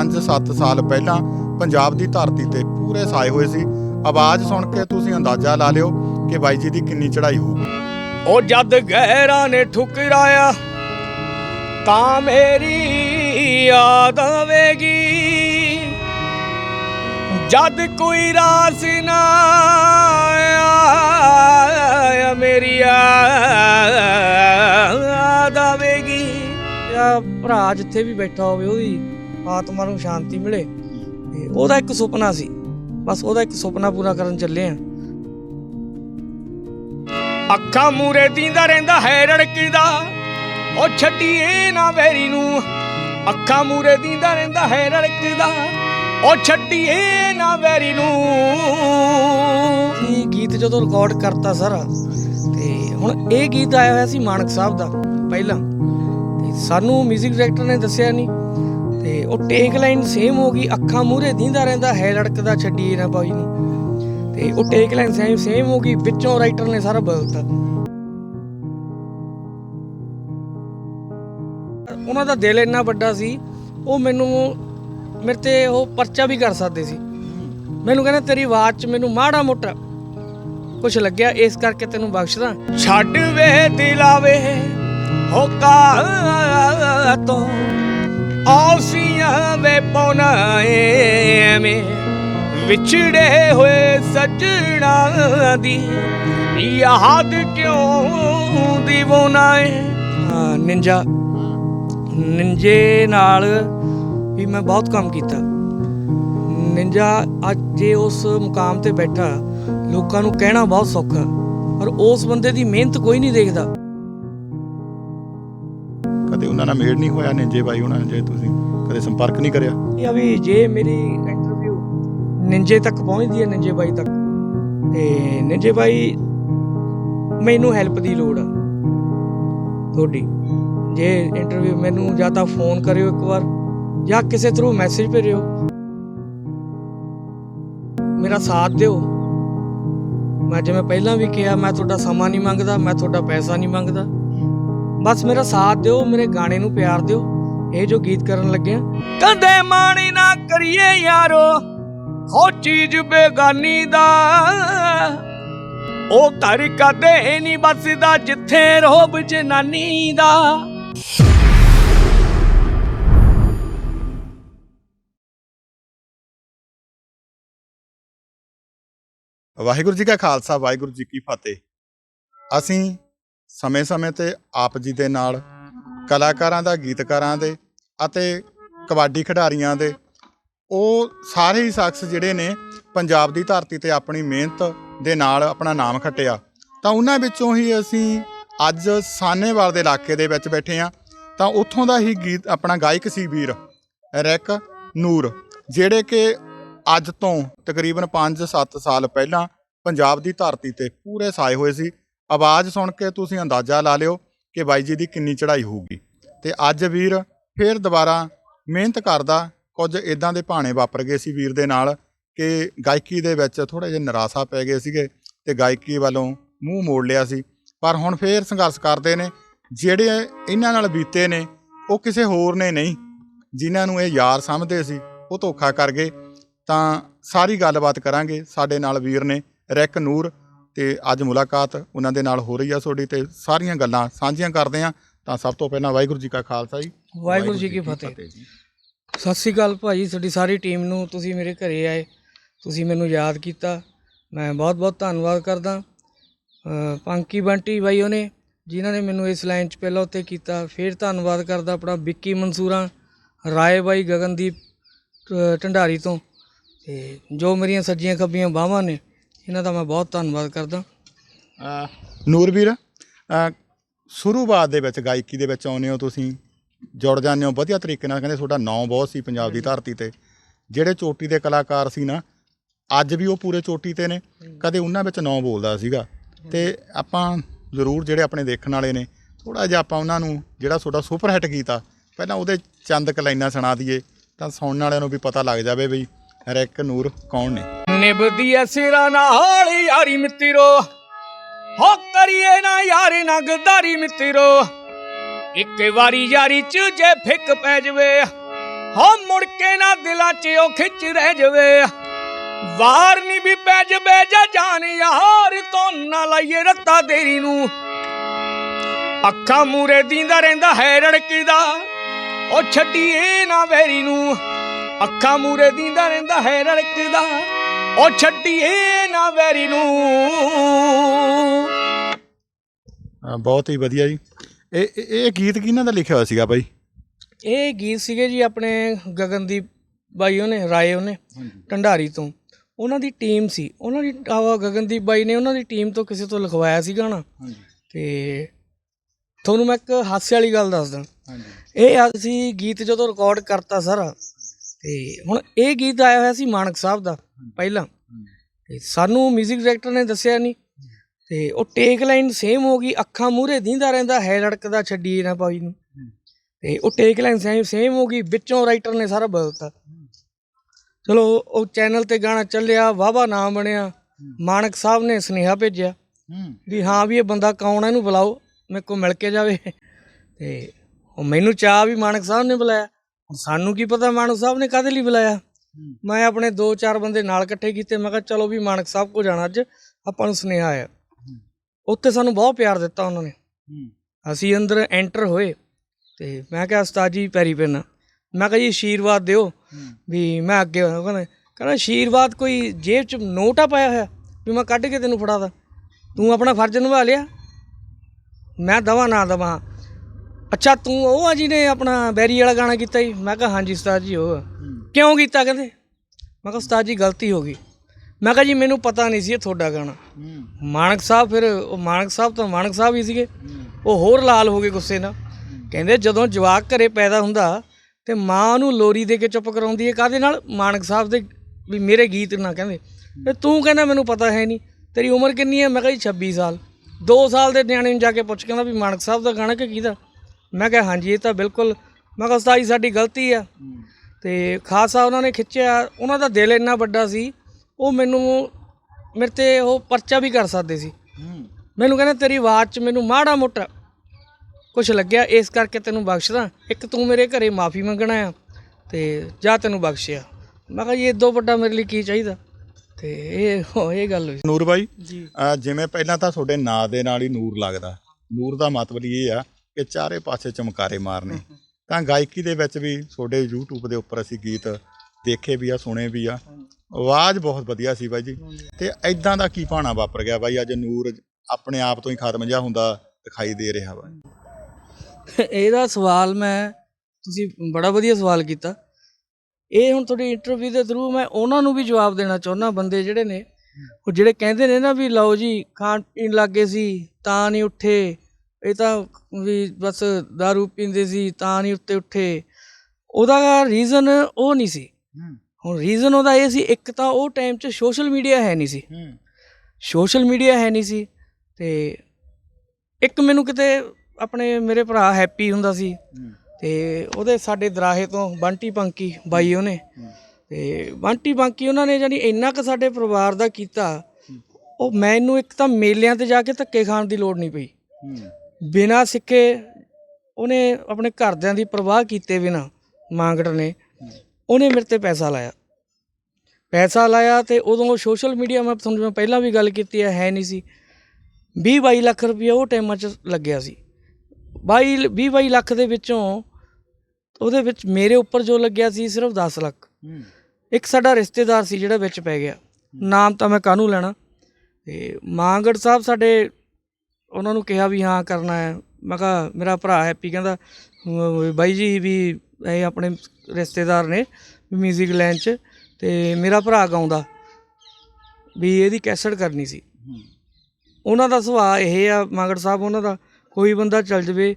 5-7 ਸਾਲ ਪਹਿਲਾਂ ਪੰਜਾਬ ਦੀ ਧਰਤੀ ਤੇ ਪੂਰੇ ਸਾਏ ਹੋਏ ਸੀ। ਆਵਾਜ਼ ਸੁਣ ਕੇ ਤੁਸੀਂ ਅੰਦਾਜ਼ਾ ਲਾ ਲਿਓ ਕਿ ਬਾਈ ਜੀ ਦੀ ਕਿੰਨੀ ਚੜ੍ਹਾਈ ਹੋਊਗੀ। ਉਹ ਜਦ ਗਹਿਰਾਂ ਨੇ ਠੁਕਰਾਇਆ, ਤਾਂ ਮੇਰੀ ਯਾਦ ਆਵੇਗੀ। ਜਦ ਕੋਈ ਰਾਸ ਨਾ ਆਇਆ, ਮੇਰੀ ਯਾਦ ਆਵੇਗੀ। ਭਰਾ ਜਿੱਥੇ ਵੀ ਬੈਠਾ ਹੋਵੇ ਉਹਦੀ। ਆਤਮਾ ਨੂੰ ਸ਼ਾਂਤੀ ਮਿਲੇ। ਤੇ ਉਹਦਾ ਇੱਕ ਸੁਪਨਾ ਸੀ। ਬਸ ਉਹਦਾ ਇੱਕ ਸੁਪਨਾ ਪੂਰਾ ਕਰਨ ਚੱਲੇ ਆ। ਅੱਖਾਂ ਮੂਰੇ ਦੀਂਦਾ ਰਹਿੰਦਾ ਹੈ ਰੜਕਦਾ ਉਹ ਛੱਡੀਏ ਨਾ ਵੈਰੀ ਨੂੰ। ਅੱਖਾਂ ਮੂਰੇ ਦੀਂਦਾ ਰਹਿੰਦਾ ਹੈ ਰੜਕਦਾ ਉਹ ਛੱਡੀਏ ਨਾ ਵੈਰੀ ਨੂੰ। ਇਹ ਗੀਤ ਜਦੋਂ ਰਿਕਾਰਡ ਕਰਤਾ ਸਾਰਾ ਤੇ ਹੁਣ ਇਹ ਗੀਤ ਆਇਆ ਹੋਇਆ ਸੀ ਮਾਨਕ ਸਾਹਿਬ ਦਾ ਪਹਿਲਾਂ। ਤੇ ਸਾਨੂੰ 뮤직 ਡਾਇਰੈਕਟਰ ਨੇ ਦੱਸਿਆ ਨਹੀਂ ਉਹ ਟੇਕ ਲਾਈਨ ਸੇਮ ਹੋ ਗਈ, ਅੱਖਾਂ ਮੂਰੇ ਦੀਂਦਾ ਰਹਿੰਦਾ, ਹੈ ਲੜਕਦਾ ਛੱਡੀਏ ਨਾ ਬਾਈ ਨੂੰ। ਤੇ ਉਹ ਟੇਕ ਲਾਈਨ ਸੇਮ ਸੇਮ ਹੋ ਗਈ, ਵਿੱਚੋਂ ਰਾਈਟਰ ਨੇ ਸਾਰਾ ਬਦਲਤਾ। ਉਹਨਾਂ ਦਾ ਦਿਲ ਇੰਨਾ ਵੱਡਾ ਸੀ, ਉਹ ਮੈਨੂੰ, ਮੇਰੇ ਤੇ ਉਹ ਪਰਚਾ ਵੀ ਕਰ ਸਕਦੇ ਸੀ। ਮੈਨੂੰ ਕਹਿੰਦਾ, ਤੇਰੀ ਆਵਾਜ਼ 'ਚ ਮੈਨੂੰ ਮਾੜਾ ਮੋਟਾ ਕੁਛ ਲੱਗਿਆ, ਇਸ ਕਰਕੇ ਤੈਨੂੰ ਬਖਸ਼ਦਾ। ਛੱਡ ਵੇ ਦਿਲਾਵੇ ਹੋ ਕਾ ਤੋਂ ਆਸੀਆਂ ਵੇ ਪਉਨਾਏ ਐਵੇਂ ਵਿਛੜੇ ਹੋਏ ਸੱਜਣਾ ਦੀ। ਯਾਦ ਕਿਉਂ ਦੀਵਾਨਾਏ? ਹਾਂ, ਨਿੰਜਾ, ਨਿੰਜੇ ਨਾਲ ਵੀ ਮੈਂ ਬਹੁਤ ਕੰਮ ਕੀਤਾ। ਨਿੰਜਾ, ਅੱਜ ਜੇ ਉਸ ਮੁਕਾਮ ਤੇ ਬੈਠਾ। ਲੋਕਾਂ ਨੂੰ ਕਹਿਣਾ ਬਹੁਤ ਸੌਖਾ, ਪਰ ਉਸ ਬੰਦੇ ਦੀ ਮਿਹਨਤ ਕੋਈ ਨਹੀਂ ਦੇਖਦਾ। ਉਹਨਾਂ ਨਾਲ ਮੇੜ ਨਹੀਂ ਹੋਇਆ ਨਿੰਜੇ ਬਾਈ ਉਹਨਾਂ ਜੇ ਤੁਸੀਂ ਕਦੇ ਸੰਪਰਕ ਨਹੀਂ ਕਰਿਆ। ਇਹ ਆ ਵੀ ਜੇ ਮੇਰੀ ਇੰਟਰਵਿਊ ਨਿੰਜੇ ਤੱਕ ਪਹੁੰਚਦੀ ਹੈ, ਨਿੰਜੇ ਬਾਈ ਤੱਕ। ਤੇ ਨਿੰਜੇ ਬਾਈ, ਮੈਨੂੰ ਹੈਲਪ ਦੀ ਲੋੜ ਆ। ਤੁਹਾਡੀ। ਜੇ ਇੰਟਰਵਿਊ ਮੈਨੂੰ ਜਾਂ ਤਾਂ ਫੋਨ ਕਰਿਓ ਇੱਕ ਵਾਰ, ਜਾਂ ਕਿਸੇ ਥਰੂ ਮੈਸੇਜ ਭੇਜਿਓ। ਮੇਰਾ ਸਾਥ ਦਿਓ। ਮੈਂ ਜਿਵੇਂ ਪਹਿਲਾਂ ਵੀ ਕਿਹਾ, ਮੈਂ ਤੁਹਾਡਾ ਸਮਾਂ ਨਹੀਂ ਮੰਗਦਾ, ਮੈਂ ਤੁਹਾਡਾ ਪੈਸਾ ਨਹੀਂ ਮੰਗਦਾ। ਬਸ ਮੇਰਾ ਸਾਥ ਦਿਓ, ਮੇਰੇ ਗਾਣੇ ਨੂੰ ਪਿਆਰ ਦਿਓ। ਇਹ ਜੋ ਗੀਤ ਕਰਨ ਲੱਗੇ ਆ। ਕਦੇ ਮਾਣੀ ਨਾ ਕਰੀਏ ਯਾਰੋ ਹੋ ਚੀਜ਼ ਬੇਗਾਨੀ ਦਾ। ਉਹ ਘਰ ਕਦੇ ਨਹੀਂ ਬਸਦਾ ਜਿੱਥੇ ਰੋਬ ਜਨਾਨੀ ਦਾ। ਵਾਹਿਗੁਰੂ ਜੀ ਕਾ ਖਾਲਸਾ, ਵਾਹਿਗੁਰੂ ਜੀ ਕੀ ਫਤਿਹ। ਅਸੀਂ ਸਮੇਂ-ਸਮੇਂ ਤੇ ਆਪ ਜੀ ਦੇ ਨਾਲ, ਕਲਾਕਾਰਾਂ ਦਾ, ਗੀਤਕਾਰਾਂ ਦੇ ਅਤੇ ਕਬੱਡੀ ਖਿਡਾਰੀਆਂ ਦੇ, ਉਹ ਸਾਰੇ ਹੀ ਸ਼ਖਸ ਜਿਹੜੇ ਨੇ ਪੰਜਾਬ ਦੀ ਧਰਤੀ ਤੇ ਆਪਣੀ ਮਿਹਨਤ ਦੇ ਨਾਲ ਆਪਣਾ ਨਾਮ ਖੱਟਿਆ। ਤਾਂ ਉਹਨਾਂ ਵਿੱਚੋਂ ਹੀ ਅਸੀਂ ਅੱਜ ਸਾਨੇਵਾਲ ਦੇ ਇਲਾਕੇ ਦੇ ਵਿੱਚ ਬੈਠੇ ਆ ਤਾਂ ਉੱਥੋਂ ਦਾ ਹੀ ਗੀਤ, ਆਪਣਾ ਗਾਇਕ ਸੀ ਵੀਰ ਰੈਕ ਨੂਰ, ਜਿਹੜੇ ਕਿ ਅੱਜ ਤੋਂ ਤਕਰੀਬਨ 5-7 ਸਾਲ ਪਹਿਲਾਂ ਪੰਜਾਬ ਦੀ ਧਰਤੀ ਤੇ ਪੂਰੇ ਸਾਏ ਹੋਏ ਸੀ। ਆਵਾਜ਼ ਸੁਣ ਕੇ ਤੁਸੀਂ ਅੰਦਾਜ਼ਾ ਲਾ ਲਿਓ ਕਿ ਬਾਈ ਜੀ ਦੀ ਕਿੰਨੀ ਚੜ੍ਹਾਈ ਹੋਊਗੀ। ਤੇ ਅੱਜ ਵੀਰ ਫੇਰ ਦੁਬਾਰਾ ਮਿਹਨਤ ਕਰਦਾ, ਕੁਝ ਇਦਾਂ ਦੇ ਭਾਣੇ ਵਾਪਰ ਗਏ ਸੀ ਵੀਰ ਦੇ ਨਾਲ ਕਿ ਗਾਇਕੀ ਦੇ ਵਿੱਚ ਥੋੜੇ ਜਿਹਾ ਨਿਰਾਸ਼ਾ ਪੈ ਗਏ ਸੀਗੇ ਤੇ ਗਾਇਕੀ ਵੱਲੋਂ ਮੂੰਹ ਮੋੜ ਲਿਆ ਸੀ। ਪਰ ਹੁਣ ਫੇਰ ਸੰਘਰਸ਼ ਕਰਦੇ ਨੇ, ਜਿਹੜੇ ਇਹਨਾਂ ਨਾਲ ਬੀਤੇ ਨੇ, ਉਹ ਕਿਸੇ ਹੋਰ ਨੇ ਨਹੀਂ, ਜਿਨ੍ਹਾਂ ਨੂੰ ਇਹ ਯਾਰ ਸਮਝਦੇ ਸੀ, ਉਹ ਧੋਖਾ ਕਰ ਗਏ। ਤਾਂ ਸਾਰੀ ਗੱਲਬਾਤ ਕਰਾਂਗੇ ਸਾਡੇ ਨਾਲ ਵੀਰ ਨੇ, ਰੈਕ ਨੂਰ। ਤੇ ਅੱਜ ਮੁਲਾਕਾਤ ਉਹਨਾਂ ਦੇ ਨਾਲ ਹੋ ਰਹੀ ਆ ਤੁਹਾਡੀ ਤੇ ਸਾਰੀਆਂ ਗੱਲਾਂ ਸਾਂਝੀਆਂ ਕਰਦੇ ਆ ਤਾਂ ਸਭ ਤੋਂ ਪਹਿਲਾਂ ਵਾਹਿਗੁਰੂ ਜੀ ਕਾ ਖਾਲਸਾ ਜੀ। ਵਾਹਿਗੁਰੂ ਜੀ ਕੀ ਫਤਿਹ। ਜੀ। ਸਤਿ ਸ੍ਰੀ ਅਕਾਲ ਭਾਜੀ ਤੁਹਾਡੀ ਸਾਰੀ ਟੀਮ ਨੂੰ ਤੁਸੀਂ ਮੇਰੇ ਘਰੇ ਆਏ ਤੁਸੀਂ ਮੈਨੂੰ ਯਾਦ ਕੀਤਾ। ਮੈਂ ਬਹੁਤ ਬਹੁਤ ਧੰਨਵਾਦ ਕਰਦਾ। ਪੰਕੀ ਬੰਟੀ ਬਾਈ ਉਹਨੇ ਜਿਨ੍ਹਾਂ ਨੇ ਮੈਨੂੰ ਇਸ ਲਾਈਨ 'ਚ ਪਹਿਲਾਂ ਉੱਤੇ ਕੀਤਾ। ਫਿਰ ਧੰਨਵਾਦ ਕਰਦਾ ਆਪਣਾ ਵਿੱਕੀ ਮਨਸੂਰਾ ਰਾਏ ਬਾਈ ਗਗਨਦੀਪ ਢੰਡਾਰੀ ਤੋਂ। ਤੇ ਜੋ ਮੇਰੀਆਂ ਸੱਜੀਆਂ ਖੱਬੀਆਂ ਬਾਹਾਂ ਨੇ ਇਹਨਾਂ ਦਾ ਮੈਂ ਬਹੁਤ ਧੰਨਵਾਦ ਕਰਦਾ। ਨੂਰ ਵੀਰ ਅਹ ਸ਼ੁਰੂਆਤ ਦੇ ਵਿੱਚ ਗਾਇਕੀ ਦੇ ਵਿੱਚ ਆਉਂਦੇ ਹੋ ਤੁਸੀਂ ਜੁੜ ਜਾਂਦੇ ਹੋ ਵਧੀਆ ਤਰੀਕੇ ਨਾਲ ਕਹਿੰਦੇ ਤੁਹਾਡਾ ਨਾਂ ਬਹੁਤ ਸੀ ਪੰਜਾਬ ਦੀ ਧਰਤੀ ਤੇ। ਜਿਹੜੇ ਚੋਟੀ ਦੇ ਕਲਾਕਾਰ ਸੀ ਨਾ ਅੱਜ ਵੀ ਉਹ ਪੂਰੇ ਚੋਟੀ ਤੇ ਨੇ ਕਦੇ ਉਹਨਾਂ ਵਿੱਚ ਨਾਂ ਬੋਲਦਾ ਸੀਗਾ। ਤੇ ਆਪਾਂ ਜ਼ਰੂਰ ਜਿਹੜੇ ਆਪਣੇ ਦੇਖਣ ਵਾਲੇ ਨੇ ਥੋੜਾ ਜਿਹਾ ਆਪਾਂ ਉਹਨਾਂ ਨੂੰ ਜਿਹੜਾ ਤੁਹਾਡਾ ਸੁਪਰ ਹਿੱਟ ਆ ਪਹਿਲਾਂ ਉਹਦੇ ਚੰਦ ਕੁ ਲਾਈਨਾਂ ਸੁਣਾ ਦਈਏ ਤਾਂ ਸੁਣਨ ਵਾਲਿਆਂ ਨੂੰ ਵੀ ਪਤਾ ਲੱਗ ਜਾਵੇ ਬਈ ਰੈਕ ਨੂਰ ਕੌਣ ਨੇ। ਨਿਭਦੀ ਐ ਸਿਰਾਂ ਨਾਲ ਯਾਰੀ ਮਿੱਤਰੋ। ਹੋ ਕਰੀਏ ਨਾ ਯਾਰ ਨਾ ਗਦਾਰੀ ਮਿੱਤਰੋ। ਇੱਕ ਵਾਰੀ ਯਾਰੀ ਚ ਜੇ ਫਿੱਕ ਪੈ ਜਵੇ, ਹੋ ਮੁੜ ਕੇ ਨਾ ਦਿਲਾਂ 'ਚ ਉਹ ਖਿੱਚ ਰਹਿ ਜਵੇ। ਵਾਰ ਨਹੀਂ ਵੀ ਪੈ ਜਵੇ ਜਾਂ ਜਾਨ ਯਾਰ ਤੋਂ ਨਾ ਲਾਈਏ ਰੱਤਾ ਦੇਰੀ ਨੂੰ। ਅੱਖਾਂ ਮੂਰੇ ਦੀਂਦਾ ਰਹਿੰਦਾ ਹੈ ਰੜਕਦਾ ਉਹ ਛੱਡੀਏ ਨਾ ਵੈਰੀ ਨੂੰ। ਅੱਖਾਂ ਮੂਰੇ ਦੀਂਦਾ ਰਹਿੰਦਾ ਹੈ ਰੜਕਦਾ ਉਹ ਛੱਡੀਏ ਨਾ ਵੈਰੀ ਨੂੰ। ਅ, ਬਹੁਤ ਹੀ ਵਧੀਆ ਜੀ। ਇਹ ਇਹ- ਇਹ ਗੀਤ ਕਿਹਨਾਂ ਦਾ ਲਿਖਿਆ ਹੋਇਆ ਸੀਗਾ ਬਾਈ? ਇਹ ਗੀਤ ਸੀਗੇ ਜੀ ਆਪਣੇ ਗਗਨਦੀਪ ਬਾਈ ਉਹਨੇ ਰਾਏ ਉਹਨੇ ਢੰਡਾਰੀ ਤੋਂ। ਉਹਨਾਂ ਦੀ ਟੀਮ ਸੀ। ਉਹਨਾਂ ਦੀ ਆਹ ਗਗਨਦੀਪ ਬਾਈ ਨੇ ਉਹਨਾਂ ਦੀ ਟੀਮ ਤੋਂ ਕਿਸੇ ਤੋਂ ਲਿਖਵਾਇਆ ਸੀ ਗਾਣਾ ਹਾਂਜੀ। ਤੇ ਤੁਹਾਨੂੰ ਮੈਂ ਇੱਕ ਹਾਸੇ ਵਾਲੀ ਗੱਲ ਦੱਸਦਾ ਹਾਂਜੀ। ਇਹ ਅਸੀਂ ਗੀਤ ਜਦੋਂ ਰਿਕਾਰਡ ਕਰਤਾ ਸਾਰਾ ਤੇ ਹੁਣ ਇਹ ਗੀਤ ਆਇਆ ਹੋਇਆ ਸੀ ਮਾਨਕ ਸਾਹਿਬ ਦਾ ਪਹਿਲਾਂ। ਤੇ ਸਾਨੂੰ 뮤직 ਡਾਇਰੈਕਟਰ ਨੇ ਦੱਸਿਆ ਨਹੀਂ ਤੇ ਉਹ ਟੇਕ ਲਾਈਨ ਸੇਮ ਹੋ ਗਈ ਅੱਖਾਂ ਮੂਹਰੇ ਦੀਂਦਾ ਰਹਿੰਦਾ ਹੈ ਲੜਕਦਾ ਛੱਡੀ ਨਾ ਪਾਈ ਨੂੰ। ਤੇ ਉਹ ਟੇਕ ਲਾਈਨ ਸੇਮ ਸੇਮ ਹੋ ਗਈ ਵਿੱਚੋਂ ਰਾਈਟਰ ਨੇ ਸਾਰਾ ਬਦਲਤਾ। ਚਲੋ ਉਹ ਚੈਨਲ ਤੇ ਗਾਣਾ ਚੱਲਿਆ ਵਾਵਾ ਨਾਮ ਬਣਿਆ। ਮਾਨਕ ਸਾਹਿਬ ਨੇ ਸੁਨੇਹਾ ਭੇਜਿਆ ਵੀ ਹਾਂ ਵੀ ਇਹ ਬੰਦਾ ਕੌਣ ਹੈ ਇਹਨੂੰ ਬੁਲਾਓ ਮੇਰੇ ਕੋਲ ਮਿਲ ਕੇ ਜਾਵੇ। ਤੇ ਉਹ ਮੈਨੂੰ ਚਾਹ ਵੀ ਮਾਨਕ ਸਾਹਿਬ ਨੇ ਬੁਲਾਇਆ। ਸਾਨੂੰ ਕੀ ਪਤਾ ਮਾਨਕ ਸਾਹਿਬ ਨੇ ਕਾਹਦੇ ਲਈ ਬੁਲਾਇਆ? ਮੈਂ ਆਪਣੇ ਦੋ ਚਾਰ ਬੰਦੇ ਨਾਲ ਇਕੱਠੇ ਕੀਤੇ ਮੈਂ ਕਿਹਾ ਚਲੋ ਵੀ ਮਾਨਕ ਸਾਹਿਬ ਕੋ ਜਾਣਾ ਅੱਜ ਆਪਾਂ ਨੂੰ ਸੁਨੇਹਾ ਆਇਆ। ਉੱਥੇ ਸਾਨੂੰ ਬਹੁਤ ਪਿਆਰ ਦਿੱਤਾ ਉਹਨਾਂ ਨੇ। ਅਸੀਂ ਅੰਦਰ ਐਂਟਰ ਹੋਏ ਤੇ ਮੈਂ ਕਿਹਾ ਉਸਤਾਦ ਜੀ ਪੈਰੀ ਪੈਣਾ। ਮੈਂ ਕਿਹਾ ਜੀ ਆਸ਼ੀਰਵਾਦ ਦਿਓ ਵੀ ਮੈਂ ਅੱਗੇ ਹੋਇਆ। ਕਹਿੰਦਾ ਕਹਿੰਦਾ ਆਸ਼ੀਰਵਾਦ ਕੋਈ ਜੇਬ 'ਚ ਨੋਟ ਆ ਪਾਇਆ ਹੋਇਆ ਵੀ ਮੈਂ ਕੱਢ ਕੇ ਤੈਨੂੰ ਫੜਾਦਾ? ਤੂੰ ਆਪਣਾ ਫਰਜ਼ ਨਿਭਾ ਲਿਆ? ਮੈਂ ਦਵਾ ਨਾ ਦਵਾ ਅੱਛਾ ਤੂੰ ਉਹ ਆ ਜਿਹਨੇ ਆਪਣਾ ਬੈਰੀ ਵਾਲਾ ਗਾਣਾ ਕੀਤਾ ਜੀ ਮੈਂ ਕਿਹਾ ਹਾਂਜੀ ਉਸਤਾਦ ਜੀ ਉਹ ਆ। ਕਿਉਂ ਕੀਤਾ ਕਹਿੰਦੇ? ਮੈਂ ਕਿਹਾ ਉਸਤਾਦ ਜੀ ਗਲਤੀ ਹੋ ਗਈ। ਮੈਂ ਕਿਹਾ ਜੀ ਮੈਨੂੰ ਪਤਾ ਨਹੀਂ ਸੀ ਇਹ ਤੁਹਾਡਾ ਗਾਣਾ। ਹੂੰ। ਮਾਨਕ ਸਾਹਿਬ ਫਿਰ ਉਹ ਮਾਨਕ ਸਾਹਿਬ ਤਾਂ ਮਾਨਕ ਸਾਹਿਬ ਹੀ ਸੀਗੇ। ਉਹ ਹੋਰ ਲਾਲ ਹੋ ਗਏ ਗੁੱਸੇ ਨਾਲ। ਕਹਿੰਦੇ ਜਦੋਂ ਜਵਾਕ ਘਰੇ ਪੈਦਾ ਹੁੰਦਾ ਤੇ ਮਾਂ ਨੂੰ ਲੋਰੀ ਦੇ ਕੇ ਚੁੱਪ ਕਰਾਉਂਦੀ ਹੈ ਕਾਦੇ ਨਾਲ? ਮਾਨਕ ਸਾਹਿਬ ਦੇ ਵੀ ਮੇਰੇ ਗੀਤ ਨਾ ਕਹਿੰਦੇ। ਤੇ ਤੂੰ ਕਹਿੰਦਾ ਮੈਨੂੰ ਪਤਾ ਹੈ ਨਹੀਂ। ਤੇਰੀ ਉਮਰ ਕਿੰਨੀ ਹੈ ਮੈਂ ਕਿਹਾ ਜੀ 26 ਸਾਲ। 2 ਸਾਲ ਦੇ ਨਿਆਣੇ ਨੂੰ ਜਾ ਕੇ ਪੁੱਛ ਕਹਿੰਦਾ ਵੀ ਮਾਨਕ ਸਾਹਿਬ ਦਾ ਗਾਣਾ ਕਿ ਕਿਹਦਾ? ਮੈਂ ਕਿਹਾ ਹਾਂਜੀ ਇਹ ਤਾਂ ਬਿਲਕੁਲ ਮੈਂ ਕਿਹਾ ਉਸਤਾਦ ਜੀ ਸਾਡੀ ਗਲਤੀ ਆ। ਤੇ ਖਾਸਾ ਉਹਨਾਂ ਨੇ ਖਿੱਚਿਆ। ਉਹਨਾਂ ਦਾ ਦਿਲ ਇੰਨਾ ਵੱਡਾ ਸੀ ਉਹ ਮੈਨੂੰ ਮੇਰੇ ਤੇ ਉਹ ਪਰਚਾ ਵੀ ਕਰ ਸਕਦੇ ਸੀ। ਹੂੰ ਮੈਨੂੰ ਕਹਿੰਦਾ ਤੇਰੀ ਆਵਾਜ਼ 'ਚ ਮੈਨੂੰ ਮਾੜਾ ਮੋਟਾ ਕੁਝ ਲੱਗਿਆ ਇਸ ਕਰਕੇ ਤੈਨੂੰ ਬਖਸ਼ਦਾ। ਇੱਕ ਤੂੰ ਮੇਰੇ ਘਰੇ ਮਾਫੀ ਮੰਗਣਾ ਆ ਤੇ ਜਾ ਤੈਨੂੰ ਬਖਸ਼ਿਆ। ਮੈਂ ਕਿਹਾ ਜੀ ਇਦੋਂ ਵੱਡਾ ਮੇਰੇ ਲਈ ਕੀ ਚਾਹੀਦਾ? ਤੇ ਇਹ ਇਹ ਗੱਲ ਹੋਈ। ਨੂਰ ਬਾਈ ਜੀ। ਜਿਵੇਂ ਪਹਿਲਾਂ ਤਾਂ ਤੁਹਾਡੇ ਨਾਂ ਦੇ ਨਾਲ ਹੀ ਨੂਰ ਲੱਗਦਾ। ਨੂਰ ਦਾ ਮਤਲਬ ਇਹ ਆ ਕਿ ਚਾਰੇ ਪਾਸੇ ਚਮਕਾਰੇ ਮਾਰਨੇ। ਤਾਂ ਗਾਇਕੀ ਦੇ ਵਿੱਚ ਵੀ ਤੁਹਾਡੇ YouTube ਦੇ ਉੱਪਰ ਅਸੀਂ ਗੀਤ ਦੇਖੇ ਵੀ ਆ ਸੁਣੇ ਵੀ ਆ। ਆਵਾਜ਼ ਬਹੁਤ ਵਧੀਆ ਸੀ ਬਾਈ ਜੀ। ਤੇ ਐਦਾਂ ਦਾ ਕੀ ਭਾਣਾ ਵਾਪਰ ਗਿਆ ਬਾਈ? ਅੱਜ ਨੂਰ ਆਪਣੇ ਆਪ ਤੋਂ ਹੀ ਖਤਮ ਜਿਹਾ ਹੁੰਦਾ ਦਿਖਾਈ ਦੇ ਰਿਹਾ ਵਾ। ਇਹਦਾ ਸਵਾਲ ਮੈਂ ਤੁਸੀਂ ਬੜਾ ਵਧੀਆ ਸਵਾਲ ਕੀਤਾ। ਇਹ ਹੁਣ ਤੁਹਾਡੀ ਇੰਟਰਵਿਊ ਦੇ ਥਰੂ ਮੈਂ ਉਹਨਾਂ ਨੂੰ ਵੀ ਜਵਾਬ ਦੇਣਾ ਚਾਹੁੰਦਾ ਬੰਦੇ ਜਿਹੜੇ ਨੇ। ਉਹ ਜਿਹੜੇ ਕਹਿੰਦੇ ਨੇ ਨਾ ਵੀ ਲਓ ਜੀ ਖਾਣ ਪੀਣ ਲੱਗੇ ਸੀ ਤਾਂ ਨਹੀਂ ਉੱਠੇ। ਇਹ ਤਾਂ ਵੀ ਬਸ दारू ਪੀਂਦੇ ਸੀ ਤਾਂ ਨਹੀਂ ਉੱਤੇ ਉੱਠੇ। ਉਹਦਾ ਰੀਜ਼ਨ ਉਹ ਨਹੀਂ ਸੀ। ਹੁਣ ਰੀਜ਼ਨ ਉਹਦਾ ਇਹ ਸੀ ਇੱਕ ਤਾਂ ਉਹ ਟਾਈਮ 'ਚ ਸੋਸ਼ਲ ਮੀਡੀਆ ਹੈ ਨਹੀਂ ਸੀ। ਸੋਸ਼ਲ ਮੀਡੀਆ ਹੈ ਨਹੀਂ ਸੀ ਤੇ ਇੱਕ ਮੈਨੂੰ ਕਿਤੇ ਆਪਣੇ ਮੇਰੇ ਭਰਾ ਹੈਪੀ ਹੁੰਦਾ ਸੀ। ਤੇ ਉਹਦੇ ਸਾਡੇ ਦਰਾਹੇ ਤੋਂ ਬੰਟੀ ਪੰਕੀ ਬਾਈ ਉਹਨੇ। ਤੇ ਬੰਟੀ ਪੰਕੀ ਉਹਨਾਂ ਨੇ ਜਾਨੀ ਇੰਨਾ ਕੁ ਸਾਡੇ ਪਰਿਵਾਰ ਦਾ ਕੀਤਾ। ਉਹ ਮੈਨੂੰ ਇੱਕ ਤਾਂ ਮੇਲਿਆਂ ਤੇ ਜਾ ਕੇ ਧੱਕੇ ਖਾਣ ਦੀ ਲੋੜ ਨਹੀਂ ਪਈ। ਬਿਨਾਂ ਸਿੱਕੇ ਉਹਨੇ ਆਪਣੇ ਘਰਦਿਆਂ ਦੀ ਪਰਵਾਹ ਕੀਤੇ ਬਿਨਾ ਮਾਂਗਟ ਨੇ ਉਹਨੇ ਮੇਰੇ ਤੇ ਪੈਸਾ ਲਾਇਆ। ਪੈਸਾ ਲਾਇਆ ਤੇ ਉਦੋਂ ਸੋਸ਼ਲ ਮੀਡੀਆ ਮੈਂ ਤੁਹਾਨੂੰ ਜਿਵੇਂ ਪਹਿਲਾਂ ਵੀ ਗੱਲ ਕੀਤੀ ਹੈ ਹੈ ਨਹੀਂ ਸੀ। 20 22 ਲੱਖ ਰੁਪਇਆ ਉਹ ਟਾਈਮਾਂ 'ਚ ਲੱਗਿਆ ਸੀ। 22 20 22 ਲੱਖ ਦੇ ਵਿੱਚੋਂ ਉਹਦੇ ਵਿੱਚ ਮੇਰੇ ਉੱਪਰ ਜੋ ਲੱਗਿਆ ਸੀ ਸਿਰਫ 10 ਲੱਖ। ਇੱਕ ਸਾਡਾ ਰਿਸ਼ਤੇਦਾਰ ਸੀ ਜਿਹੜਾ ਵਿੱਚ ਪੈ ਗਿਆ। ਨਾਮ ਤਾਂ ਮੈਂ ਕਾਹਨੂੰ ਲੈਣਾ? ਤੇ ਮਾਂਗੜ ਸਾਹਿਬ ਸਾਡੇ ਉਹਨਾਂ ਨੂੰ ਕਿਹਾ ਵੀ ਹਾਂ ਕਰਨਾ ਹੈ। ਮੈਂ ਕਿਹਾ, ਮੇਰਾ ਭਰਾ ਹੈਪੀ ਕਹਿੰਦਾ ਬਾਈ ਜੀ ਵੀ ਇਹ ਆਪਣੇ ਰਿਸ਼ਤੇਦਾਰ ਨੇ ਮਿਊਜ਼ਿਕ ਲਾਈਨ 'ਚ ਤੇ ਮੇਰਾ ਭਰਾ ਗਾਉਂਦਾ। ਵੀ ਇਹਦੀ ਕੈਸਟ ਕਰਨੀ ਸੀ। ਉਹਨਾਂ ਦਾ ਸੁਭਾਅ ਇਹ ਆ, ਮਾਂਗੜ ਸਾਹਿਬ ਉਹਨਾਂ ਦਾ, ਕੋਈ ਬੰਦਾ ਚੱਲ ਜਵੇ।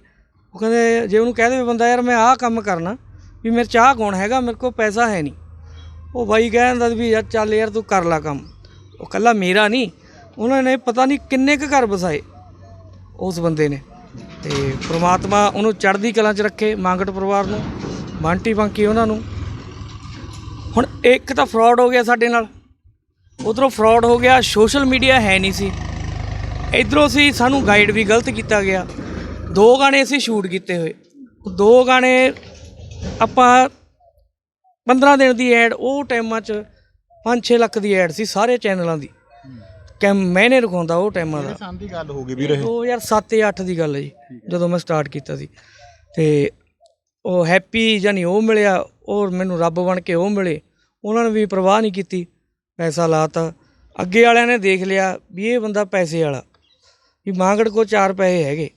ਉਹ ਕਹਿੰਦੇ, ਜੇ ਉਹਨੂੰ ਕਹਿ ਦੇਵੇ ਬੰਦਾ, ਯਾਰ ਮੈਂ ਆਹ ਕੰਮ ਕਰਨਾ, ਵੀ ਮੇਰੇ ਚਾਹ ਕੌਣ ਹੈਗਾ, ਮੇਰੇ ਕੋਲ ਪੈਸਾ ਹੈ ਨਹੀਂ। ਉਹ ਬਾਈ ਕਹਿੰਦਾ ਵੀ, ਯਾਰ ਚੱਲ ਯਾਰ ਤੂੰ ਕਰ ਲੈ ਕੰਮ। ਉਹ ਕੱਲਾ ਮੇਰਾ ਨਹੀਂ, ਉਹਨਾਂ ਨੇ ਪਤਾ ਨਹੀਂ ਕਿੰਨੇ ਕੁ ਘਰ ਵਸਾਏ। ਉਸ ਬੰਦੇ ਨੇ। ਤੇ ਪ੍ਰਮਾਤਮਾ ਉਹਨੂੰ ਚੜ੍ਹਦੀ ਕਲਾ 'ਚ ਰੱਖੇ ਮਾਂਗਟ ਪਰਿਵਾਰ ਨੂੰ, ਬਾਂਟੀ ਬੰਕੀ ਉਹਨਾਂ ਨੂੰ। ਹੁਣ ਇੱਕ ਤਾਂ ਫਰਾਡ ਹੋ ਗਿਆ ਸਾਡੇ ਨਾਲ। ਉਧਰੋਂ ਫਰਾਡ ਹੋ ਗਿਆ ਸੋਸ਼ਲ ਮੀਡੀਆ ਹੈ ਨਹੀਂ ਸੀ। ਇਧਰੋਂ ਸੀ, ਸਾਨੂੰ ਗਾਈਡ ਵੀ ਗਲਤ ਕੀਤਾ ਗਿਆ। ਦੋ ਗਾਣੇ ਅਸੀਂ ਸ਼ੂਟ ਕੀਤੇ ਹੋਏ। ਦੋ ਗਾਣੇ ਆਪਾਂ 15 ਦਿਨ ਦੀ ਐਡ ਉਹ ਟਾਈਮਾਂ 'ਚ 5-6 ਲੱਖ ਦੀ ਐਡ ਸੀ ਸਾਰੇ ਚੈਨਲਾਂ ਦੀ। ਕਿ ਮੈਨੇ ਰਖਾਉਂਦਾ ਉਹ ਟਾਈਮਾਂ ਦਾ। ਸਾਲ ਦੀ ਗੱਲ ਹੋ ਗਈ ਵੀਰ ਇਹ? 2007 ਜਾਂ 8 ਦੀ ਗੱਲ ਹੈ ਜੀ ਜਦੋਂ ਮੈਂ ਸਟਾਰਟ ਕੀਤਾ ਸੀ। ਤੇ ਉਹ ਹੈਪੀ ਜਾਨੀ ਉਹ ਮਿਲਿਆ ਔਰ ਮੈਨੂੰ ਰੱਬ ਬਣ ਕੇ ਉਹ ਮਿਲੇ। ਉਹਨਾਂ ਨੇ ਵੀ ਪਰਵਾਹ ਨਹੀਂ ਕੀਤੀ ਪੈਸਾ ਲਾਤਾ। ਅੱਗੇ ਵਾਲਿਆਂ ਨੇ ਦੇਖ ਲਿਆ ਵੀ ਇਹ ਬੰਦਾ ਪੈਸੇ ਵਾਲਾ। ਵੀ ਮਾਂਗੜ ਕੋ ਚਾਰ ਪੈਸੇ ਹੈਗੇ।